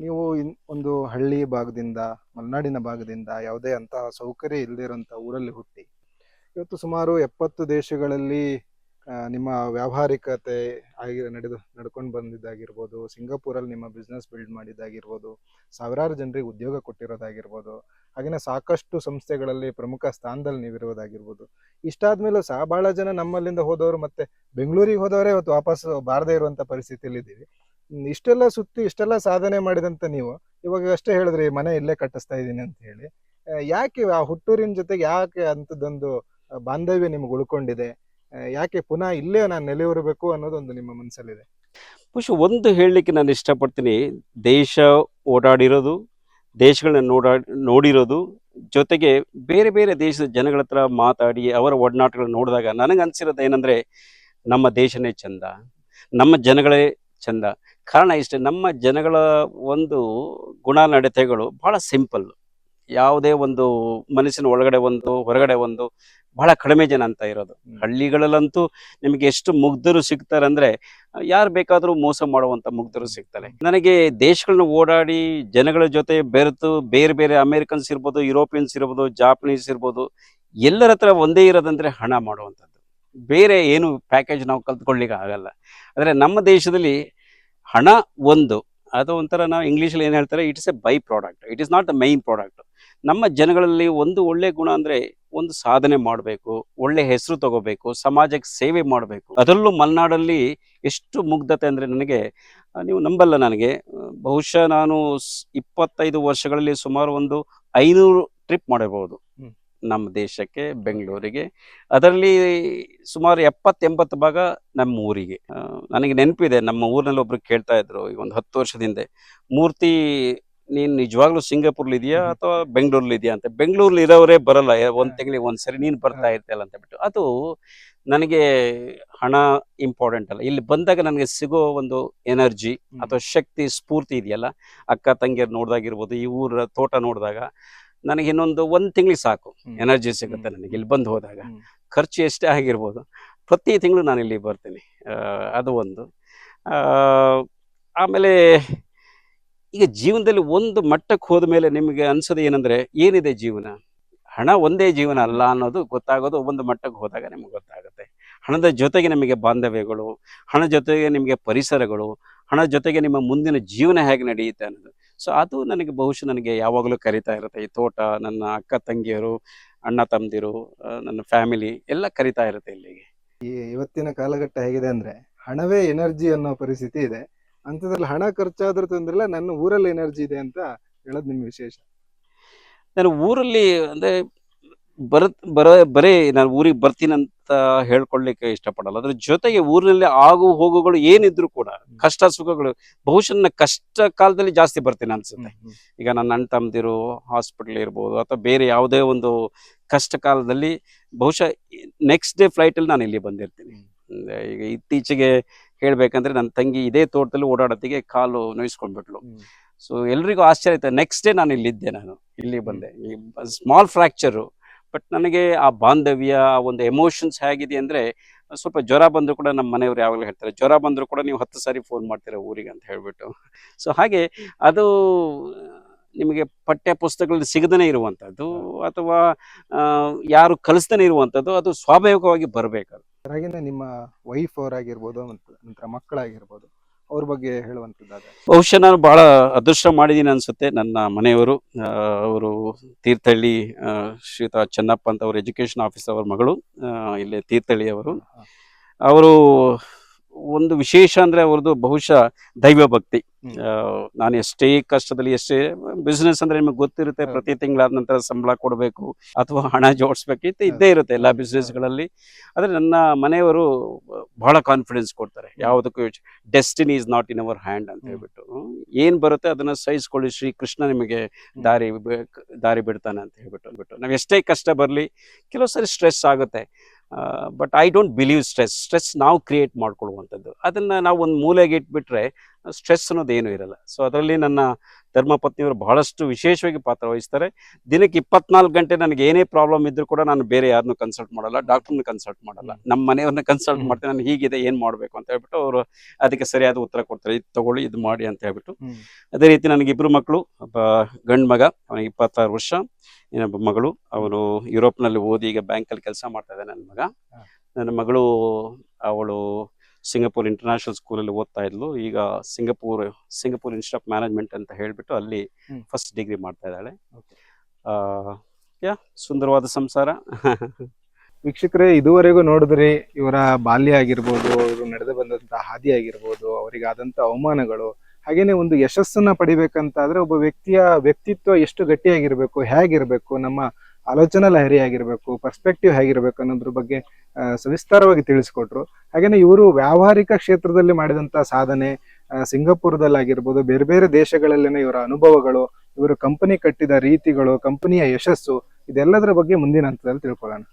ನೀವು ಒಂದು ಹಳ್ಳಿ ಭಾಗದಿಂದ ಮಲೆನಾಡಿನ ಭಾಗದಿಂದ ಯಾವುದೇ ಅಂತ ಸೌಕರ್ಯ ಇಲ್ಲದೆ ಇರುವಂತ ಊರಲ್ಲಿ ಹುಟ್ಟಿ ಇವತ್ತು ಸುಮಾರು ಎಪ್ಪತ್ತು ದೇಶಗಳಲ್ಲಿ ನಿಮ್ಮ ವ್ಯಾವಹಾರಿಕತೆ ಆಗಿ ನಡೆದು, ನಡ್ಕೊಂಡು ಬಂದಿದ್ದಾಗಿರ್ಬೋದು ಸಿಂಗಾಪುರಲ್ಲಿ ನಿಮ್ಮ ಬಿಸ್ನೆಸ್ ಬಿಲ್ಡ್ ಮಾಡಿದ್ದಾಗಿರ್ಬೋದು, ಸಾವಿರಾರು ಜನರಿಗೆ ಉದ್ಯೋಗ ಕೊಟ್ಟಿರೋದಾಗಿರ್ಬೋದು ಹಾಗೆಯೇ ಸಾಕಷ್ಟು ಸಂಸ್ಥೆಗಳಲ್ಲಿ ಪ್ರಮುಖ ಸ್ಥಾನದಲ್ಲಿ ನೀವಿರೋದಾಗಿರ್ಬೋದು ಇಷ್ಟಾದ್ಮೇಲೂ ಸಹ ಬಹಳ ಜನ ನಮ್ಮಲ್ಲಿಂದ ಹೋದವರು ಮತ್ತೆ ಬೆಂಗಳೂರಿಗೆ ಹೋದವರೇ ಇವತ್ತು ವಾಪಸ್ ಬಾರದೇ ಇರುವಂತ ಪರಿಸ್ಥಿತಿಯಲ್ಲಿ ಇದ್ದೀವಿ ಇಷ್ಟೆಲ್ಲ ಸುತ್ತಿ, ಇಷ್ಟೆಲ್ಲ ಸಾಧನೆ ಮಾಡಿದಂತ ನೀವು, ಇವಾಗ ಅಷ್ಟೇ ಹೇಳಿದ್ರಿ ಮನೆ ಇಲ್ಲೇ ಕಟ್ಟಿಸ್ತಾ ಇದ್ದೀನಿ ಅಂತ ಹೇಳಿ ಯಾಕೆ ಆ ಹುಟ್ಟೂರಿನ ಜೊತೆಗೆ ಯಾಕೆ ಅಂಥದ್ದೊಂದು ಬಾಂಧವ್ಯ ನಿಮ್ಗೆ ಉಳ್ಕೊಂಡಿದೆ? ಯಾಕೆ ಪುನಃ ಇಲ್ಲೇ ನಾನು ನೆಲೆಯೂರಬೇಕು ಅನ್ನೋದೊಂದು ನಿಮ್ಮ ಮನಸ್ಸಲ್ಲಿದೆ ಪುಷ್ ಒಂದು ಹೇಳಲಿಕ್ಕೆ ನಾನು ಇಷ್ಟಪಡ್ತೀನಿ. ದೇಶ ಓಡಾಡಿರೋದು, ದೇಶಗಳನ್ನ ನೋಡಾ, ನೋಡಿರೋದು, ಜೊತೆಗೆ ಬೇರೆ ಬೇರೆ ದೇಶದ ಜನಗಳ ಹತ್ರ ಮಾತಾಡಿ ಅವರ ಒಡನಾಟಗಳನ್ನ ನೋಡಿದಾಗ ನನಗೆ ಅನ್ಸಿರೋದು ಏನಂದ್ರೆ, ನಮ್ಮ ದೇಶನೇ ಚಂದ, ನಮ್ಮ ಜನಗಳೇ ಚಂದ. ಕಾರಣ ಇಷ್ಟೇ, ನಮ್ಮ ಜನಗಳ ಒಂದು ಗುಣ ನಡತೆಗಳು ಬಹಳ ಸಿಂಪಲ್ ಯಾವುದೇ ಒಂದು ಮನಸ್ಸಿನ ಒಳಗಡೆ ಒಂದು ಹೊರಗಡೆ ಒಂದು ಬಹಳ ಕಡಿಮೆ ಜನ ಅಂತ ಇರೋದು. ಹಳ್ಳಿಗಳಲ್ಲಂತೂ ನಿಮಗೆ ಎಷ್ಟು ಮುಗ್ಧರು ಸಿಗ್ತಾರೆ ಅಂದ್ರೆ ಯಾರು ಬೇಕಾದರೂ ಮೋಸ ಮಾಡುವಂತ ಮುಗ್ಧರು ಸಿಗ್ತಾರೆ. ನನಗೆ ದೇಶಗಳನ್ನ ಓಡಾಡಿ ಜನಗಳ ಜೊತೆ ಬೆರೆತು ಬೇರೆ ಬೇರೆ ಅಮೇರಿಕನ್ಸ್ ಇರ್ಬೋದು ಯುರೋಪಿಯನ್ಸ್ ಇರ್ಬೋದು ಜಾಪನೀಸ್ ಇರ್ಬೋದು ಎಲ್ಲರ ಹತ್ರ ಒಂದೇ ಇರೋದಂದ್ರೆ ಹಣ ಮಾಡುವಂಥದ್ದು. ಬೇರೆ ಏನು ಪ್ಯಾಕೇಜ್ ನಾವು ಕಲ್ತ್ಕೊಳ್ಳಿಕ್ಕೆ ಆಗಲ್ಲ. ಆದರೆ ನಮ್ಮ ದೇಶದಲ್ಲಿ ಹಣ ಒಂದು. ಅದು ಒಂಥರ ನಾವು ಇಂಗ್ಲೀಷಲ್ಲಿ ಏನು ಹೇಳ್ತಾರೆ it's a by product it is not the main product ನಮ್ಮ ಜನಗಳಲ್ಲಿ ಒಂದು ಒಳ್ಳೆ ಗುಣ ಅಂದ್ರೆ ಒಂದು ಸಾಧನೆ ಮಾಡಬೇಕು ಒಳ್ಳೆ ಹೆಸರು ತಗೋಬೇಕು ಸಮಾಜಕ್ಕೆ ಸೇವೆ ಮಾಡಬೇಕು. ಅದರಲ್ಲೂ ಮಲೆನಾಡಲ್ಲಿ ಎಷ್ಟು ಮುಗ್ಧತೆ ಅಂದ್ರೆ ನನಗೆ ನೀವು ನಂಬಲ್ಲ ನನಗೆ ಬಹುಶಃ ನಾನು ಇಪ್ಪತ್ತೈದು ವರ್ಷಗಳಲ್ಲಿ ಸುಮಾರು ಒಂದು ಐನೂರು ಟ್ರಿಪ್ ಮಾಡಿರ್ಬೋದು. ನಮ್ಮ ದೇಶಕ್ಕೆ ಬೆಂಗಳೂರಿಗೆ. ಅದರಲ್ಲಿ ಸುಮಾರು ಎಪ್ಪತ್ತೆಂಬತ್ತು ಭಾಗ ನಮ್ಮ ಊರಿಗೆ. ನನಗೆ ನೆನಪಿದೆ ನಮ್ಮ ಊರಿನಲ್ಲಿ ಒಬ್ರು ಕೇಳ್ತಾ ಇದ್ರು ಈಗ ಒಂದು ಹತ್ತು ವರ್ಷದಿಂದ. ಮೂರ್ತಿ ನೀನ್ ನಿಜವಾಗ್ಲೂ ಸಿಂಗಾಪುರ್ಲಿ ಇದೆಯಾ ಅಥವಾ ಬೆಂಗಳೂರಲ್ಲಿ ಇದೆಯಾ ಅಂತ? ಬೆಂಗಳೂರಲ್ಲಿ ಇರೋರೇ ಬರಲ್ಲ ಒಂದು ಒಂದ್ ಒಂದು ಸರಿ ನೀನು ಬರ್ತಾ ಹಾ. ಇರ್ತಿಯಲ್ಲ ಅಂತ ಬಿಟ್ಟು. ಅದು ನನಗೆ ಹಣ ಇಂಪಾರ್ಟೆಂಟ್ ಅಲ್ಲ. ಇಲ್ಲಿ ಬಂದಾಗ ನನಗೆ ಸಿಗೋ ಒಂದು ಎನರ್ಜಿ. ಅಥವಾ ಶಕ್ತಿ ಸ್ಫೂರ್ತಿ ಇದೆಯಲ್ಲ? ಅಕ್ಕ ತಂಗಿಯರ್ ನೋಡ್ದಾಗಿರ್ಬೋದು ಈ ಊರ ತೋಟ ನೋಡಿದಾಗ ನನಗೆ ಇನ್ನೊಂದು ಒಂದು ತಿಂಗಳಿಗೆ ಸಾಕು. ಎನರ್ಜಿ ಸಿಗುತ್ತೆ. ನನಗೆ. ಇಲ್ಲಿ ಬಂದು ಹೋದಾಗ ಖರ್ಚು ಎಷ್ಟೇ ಆಗಿರ್ಬೋದು ಪ್ರತಿ ತಿಂಗಳು ನಾನು ಇಲ್ಲಿ ಬರ್ತೀನಿ ಅದು ಒಂದು. ಆಮೇಲೆ ಈಗ ಜೀವನದಲ್ಲಿ ಒಂದು ಮಟ್ಟಕ್ಕೆ ಹೋದ ಮೇಲೆ ನಿಮಗೆ ಅನ್ಸೋದು ಏನಂದ್ರೆ, ಏನಿದೆ ಜೀವನ? ಹಣ ಒಂದೇ ಜೀವನ ಅಲ್ಲ ಅನ್ನೋದು ಗೊತ್ತಾಗೋದು ಒಂದು ಮಟ್ಟಕ್ಕೆ ಹೋದಾಗ ನಿಮ್ಗೆ ಗೊತ್ತಾಗುತ್ತೆ. ಹಣದ ಜೊತೆಗೆ ನಿಮಗೆ ಬಾಂಧವ್ಯಗಳು, ಹಣ ಜೊತೆಗೆ ನಿಮಗೆ ಪರಿಸರಗಳು, ಹಣ ಜೊತೆಗೆ ನಿಮ್ಮ ಮುಂದಿನ ಜೀವನ ಹೇಗೆ ನಡೆಯುತ್ತೆ ಅನ್ನೋದು. ಸೊ ಅದು ನನಗೆ ಬಹುಶಃ ನನಗೆ ಯಾವಾಗಲೂ ಕರಿತಾ ಇರುತ್ತೆ. ಈ ತೋಟ, ನನ್ನ ಅಕ್ಕ ತಂಗಿಯರು, ಅಣ್ಣ ತಮ್ಮದಿರು ನನ್ನ ಫ್ಯಾಮಿಲಿ ಎಲ್ಲ ಕರಿತಾ ಇರುತ್ತೆ ಇಲ್ಲಿಗೆ. ಈ ಇವತ್ತಿನ ಕಾಲಘಟ್ಟ ಹೇಗಿದೆ ಅಂದ್ರೆ, ಹಣವೇ ಎನರ್ಜಿ ಅನ್ನೋ ಪರಿಸ್ಥಿತಿ ಇದೆ. ಅಂಥದ್ರಲ್ಲಿ ಹಣ ಖರ್ಚಾದ್ರೂ ತೊಂದ್ರೆ ಇಲ್ಲ ನನ್ನ ಊರಲ್ಲಿ ಎನರ್ಜಿ ಇದೆ ಅಂತ ಹೇಳೋದು ನಿಮ್ಗೆ ವಿಶೇಷ. ನಾನು ಊರಲ್ಲಿ ಅಂದ್ರೆ ಬರ ಬರ ಬರೀ ನಾನು ಊರಿಗೆ ಬರ್ತೀನಿ ಅಂತ ಹೇಳ್ಕೊಳ್ಳಿಕ್ಕೆ ಇಷ್ಟಪಡಲ್ಲ. ಅದ್ರ ಜೊತೆಗೆ ಊರಿನಲ್ಲಿ ಆಗು ಹೋಗುಗಳು ಏನಿದ್ರು ಕೂಡ ಕಷ್ಟ ಸುಖಗಳು ಬಹುಶಃ ನನ್ನ ಕಷ್ಟ ಕಾಲದಲ್ಲಿ ಜಾಸ್ತಿ ಬರ್ತೀನಿ ಅನ್ಸುತ್ತೆ. ಈಗ ನನ್ನ ಅಣ್ಣ ತಮ್ಮದಿರು ಹಾಸ್ಪಿಟಲ್ ಇರ್ಬೋದು ಅಥವಾ ಬೇರೆ ಯಾವುದೇ ಒಂದು ಕಷ್ಟ ಕಾಲದಲ್ಲಿ ಬಹುಶಃ ನೆಕ್ಸ್ಟ್ ಡೇ ಫ್ಲೈಟಲ್ಲಿ ನಾನು ಇಲ್ಲಿ ಬಂದಿರ್ತೀನಿ. ಈಗ ಇತ್ತೀಚೆಗೆ ಹೇಳ್ಬೇಕಂದ್ರೆ ನನ್ನ ತಂಗಿ ಇದೇ ತೋಟದಲ್ಲಿ ಓಡಾಡೋತ್ತಿಗೆ ಕಾಲು ನೋಯಿಸ್ಕೊಂಡ್ಬಿಟ್ಲು. ಸೊ ಎಲ್ರಿಗೂ ಆಶ್ಚರ್ಯ ಆಯ್ತು. ನೆಕ್ಸ್ಟ್ ಡೇ ನಾನು ಇಲ್ಲಿದ್ದೆ ನಾನು. ಇಲ್ಲಿ ಬಂದೆ. ಈ ಸ್ಮಾಲ್ ಫ್ರ್ಯಾಕ್ಚರು ಬಟ್ ನನಗೆ ಆ ಬಾಂಧವ್ಯ ಆ ಒಂದು ಎಮೋಷನ್ಸ್ ಹೇಗಿದೆ ಅಂದರೆ ಸ್ವಲ್ಪ ಜ್ವರ ಬಂದರೂ ಕೂಡ ನಮ್ಮ ಮನೆಯವರು ಯಾವಾಗಲೂ ಹೇಳ್ತಾರೆ ಜ್ವರ ಬಂದರೂ ಕೂಡ ನೀವು ಹತ್ತು ಸಾರಿ ಫೋನ್ ಮಾಡ್ತೀರ ಊರಿಗೆ? ಅಂತ ಹೇಳಿಬಿಟ್ಟು. ಸೊ ಹಾಗೆ ಅದು ನಿಮಗೆ ಪಠ್ಯ ಪುಸ್ತಕಗಳಲ್ಲಿ ಸಿಗದೇ ಇರುವಂಥದ್ದು ಅಥವಾ ಯಾರು ಕಲಿಸ್ದೇ ಇರುವಂಥದ್ದು ಅದು ಸ್ವಾಭಾವಿಕವಾಗಿ ಬರಬೇಕು ಹಾಗೇನೆ ನಿಮ್ಮ ವೈಫ್ ಅವರಾಗಿರ್ಬೋದು ಮತ್ತು ನಂತರ ಮಕ್ಕಳಾಗಿರ್ಬೋದು ಅವ್ರ ಬಗ್ಗೆ ಹೇಳುವಂಥದ್ದಾದ? ಬಹುಶಃ ನಾನು ಬಹಳ ಅದೃಷ್ಟ ಮಾಡಿದ್ದೀನಿ ಅನ್ಸುತ್ತೆ ನನ್ನ ಮನೆಯವರು. ಅವರು ತೀರ್ಥಹಳ್ಳಿ ಶ್ರೀತ ಶ್ರೀಯುತ ಚೆನ್ನಪ್ಪ ಅಂತ ಅವರು ಎಜುಕೇಶನ್ ಆಫೀಸರ್ ಅವ್ರ ಮಗಳು ಇಲ್ಲೇ ತೀರ್ಥಹಳ್ಳಿ ಅವರು ಅವರು ಒಂದು ವಿಶೇಷ ಅಂದ್ರೆ ಅವ್ರದ್ದು ಬಹುಶಃ ದೈವ ಭಕ್ತಿ. ನಾನು ಎಷ್ಟೇ ಕಷ್ಟದಲ್ಲಿ ಎಷ್ಟೇ ಬಿಸ್ನೆಸ್ ಅಂದ್ರೆ ನಿಮಗೆ ಗೊತ್ತಿರುತ್ತೆ. ಪ್ರತಿ ತಿಂಗಳಾದ ನಂತರ ಸಂಬಳ ಕೊಡಬೇಕು ಅಥವಾ ಹಣ ಜೋಡಿಸ್ಬೇಕು ಇತ್ತು ಇದ್ದೇ ಇರುತ್ತೆ ಎಲ್ಲ ಬಿಸ್ನೆಸ್ಗಳಲ್ಲಿ ಗಳಲ್ಲಿ ಆದ್ರೆ ನನ್ನ ಮನೆಯವರು ಬಹಳ ಕಾನ್ಫಿಡೆನ್ಸ್ ಕೊಡ್ತಾರೆ. ಯಾವುದಕ್ಕೂ destiny is not in our hand ಅಂತ. ಹೇಳ್ಬಿಟ್ಟು. ಏನು ಬರುತ್ತೆ ಅದನ್ನ ಸಹಿಸ್ಕೊಳ್ಳಿ ಶ್ರೀ ಕೃಷ್ಣ ನಿಮಗೆ ದಾರಿ ದಾರಿ ಬಿಡ್ತಾನೆ ಅಂತ ಹೇಳ್ಬಿಟ್ಟು ಅಂದ್ಬಿಟ್ಟು. ನಾವು ಎಷ್ಟೇ ಕಷ್ಟ ಬರಲಿ ಕೆಲವು ಸರಿ ಸ್ಟ್ರೆಸ್ ಆಗುತ್ತೆ. But I don't believe stress stress ನಾವು ಕ್ರಿಯೇಟ್ ಮಾಡ್ಕೊಳ್ಳುವಂಥದ್ದು. ಅದನ್ನ ನಾವು ಒಂದು ಮೂಲೆಗೆ ಇಟ್ಬಿಟ್ರೆ ಸ್ಟ್ರೆಸ್ ಅನ್ನೋದು ಏನೂ ಇರಲ್ಲ. ಸೊ ಅದರಲ್ಲಿ ನನ್ನ ಧರ್ಮಪತ್ನಿಯವರು ಬಹಳಷ್ಟು ವಿಶೇಷವಾಗಿ ಪಾತ್ರ ವಹಿಸ್ತಾರೆ. ದಿನಕ್ಕೆ ಇಪ್ಪತ್ನಾಲ್ಕು ಗಂಟೆ ನನಗೆ ಏನೇ ಪ್ರಾಬ್ಲಮ್ ಇದ್ರೂ ಕೂಡ ನಾನು ಬೇರೆ ಯಾರನ್ನೂ ಕನ್ಸಲ್ಟ್ ಮಾಡಲ್ಲ ಡಾಕ್ಟರ್ನ ಕನ್ಸಲ್ಟ್ ಮಾಡಲ್ಲ. ನಮ್ಮ ಮನೆಯವ್ರನ್ನ ಕನ್ಸಲ್ಟ್ ಮಾಡ್ತೀನಿ ನಾನು ಹೀಗಿದೆ ಏನು ಮಾಡಬೇಕು ಅಂತ ಹೇಳ್ಬಿಟ್ಟು ಅವರು ಅದಕ್ಕೆ ಸರಿಯಾದ ಉತ್ತರ ಕೊಡ್ತಾರೆ. ಇದು ತಗೊಳ್ಳಿ ಇದು ಮಾಡಿ ಅಂತ ಹೇಳ್ಬಿಟ್ಟು. ಅದೇ ರೀತಿ ನನಗೆ ಇಬ್ಬರು ಮಕ್ಕಳು ಒಬ್ಬ ಗಂಡು ಮಗ ಅವನಿಗೆ ಇಪ್ಪತ್ತಾರು ವರ್ಷ. ಇನ್ನೊಬ್ಬ ಮಗಳು ಅವನು ಯುರೋಪ್ನಲ್ಲಿ ಓದಿ ಈಗ ಬ್ಯಾಂಕಲ್ಲಿ ಕೆಲಸ ಮಾಡ್ತಾ ಇದ್ದಾನೆ ನನ್ನ ಮಗ. ನನ್ನ ಮಗಳು ಅವಳು ಸಿಂಗಪೂರ್ ಇಂಟರ್ನ್ಯಾಷನಲ್ ಸ್ಕೂಲಲ್ಲಿ ಓದ್ತಾ ಇದ್ಲು. ಈಗ Singapore Singapore institute of management ಅಂತ ಹೇಳ್ಬಿಟ್ಟು ಅಲ್ಲಿ ಫಸ್ಟ್ ಡಿಗ್ರಿ ಮಾಡ್ತಾ ಇದ್ದಾಳೆ. ಆ, ಯಾ ಸುಂದರವಾದ ಸಂಸಾರ. ವೀಕ್ಷಕರೇ ಇದುವರೆಗೂ ನೋಡಿದ್ರಿ ಇವರ ಬಾಲ್ಯ ಆಗಿರ್ಬೋದು ಇವರು ನಡೆದು ಬಂದಂತಹ ಹಾದಿ ಆಗಿರ್ಬೋದು ಅವರಿಗಾದಂಥ ಅವಮಾನಗಳು ಹಾಗೇನೆ ಒಂದು ಯಶಸ್ಸನ್ನ ಪಡಿಬೇಕಂತಾದ್ರೆ ಒಬ್ಬ ವ್ಯಕ್ತಿಯ ವ್ಯಕ್ತಿತ್ವ ಎಷ್ಟು ಗಟ್ಟಿಯಾಗಿರ್ಬೇಕು, ಹೇಗಿರ್ಬೇಕು, ನಮ್ಮ ಆಲೋಚನಾ ಲಹರಿ ಆಗಿರ್ಬೇಕು ಪರ್ಸ್ಪೆಕ್ಟಿವ್ ಹೇಗಿರ್ಬೇಕು ಅನ್ನೋದ್ರ ಬಗ್ಗೆ ಸವಿಸ್ತಾರವಾಗಿ ತಿಳಿಸ್ಕೊಟ್ರು. ಹಾಗೇನೆ ಇವರು ವ್ಯಾವಹಾರಿಕ ಕ್ಷೇತ್ರದಲ್ಲಿ ಮಾಡಿದಂತ ಸಾಧನೆ ಸಿಂಗಪುರದಲ್ಲಾಗಿರ್ಬೋದು, ಬೇರೆ ಬೇರೆ ದೇಶಗಳಲ್ಲಿನ ಇವರ ಅನುಭವಗಳು, ಇವರು ಕಂಪನಿ ಕಟ್ಟಿದ ರೀತಿಗಳು ಕಂಪನಿಯ ಯಶಸ್ಸು, ಇದೆಲ್ಲದರ ಬಗ್ಗೆ ಮುಂದಿನ ಹಂತದಲ್ಲಿ ತಿಳ್ಕೊಳ್ಳೋಣ.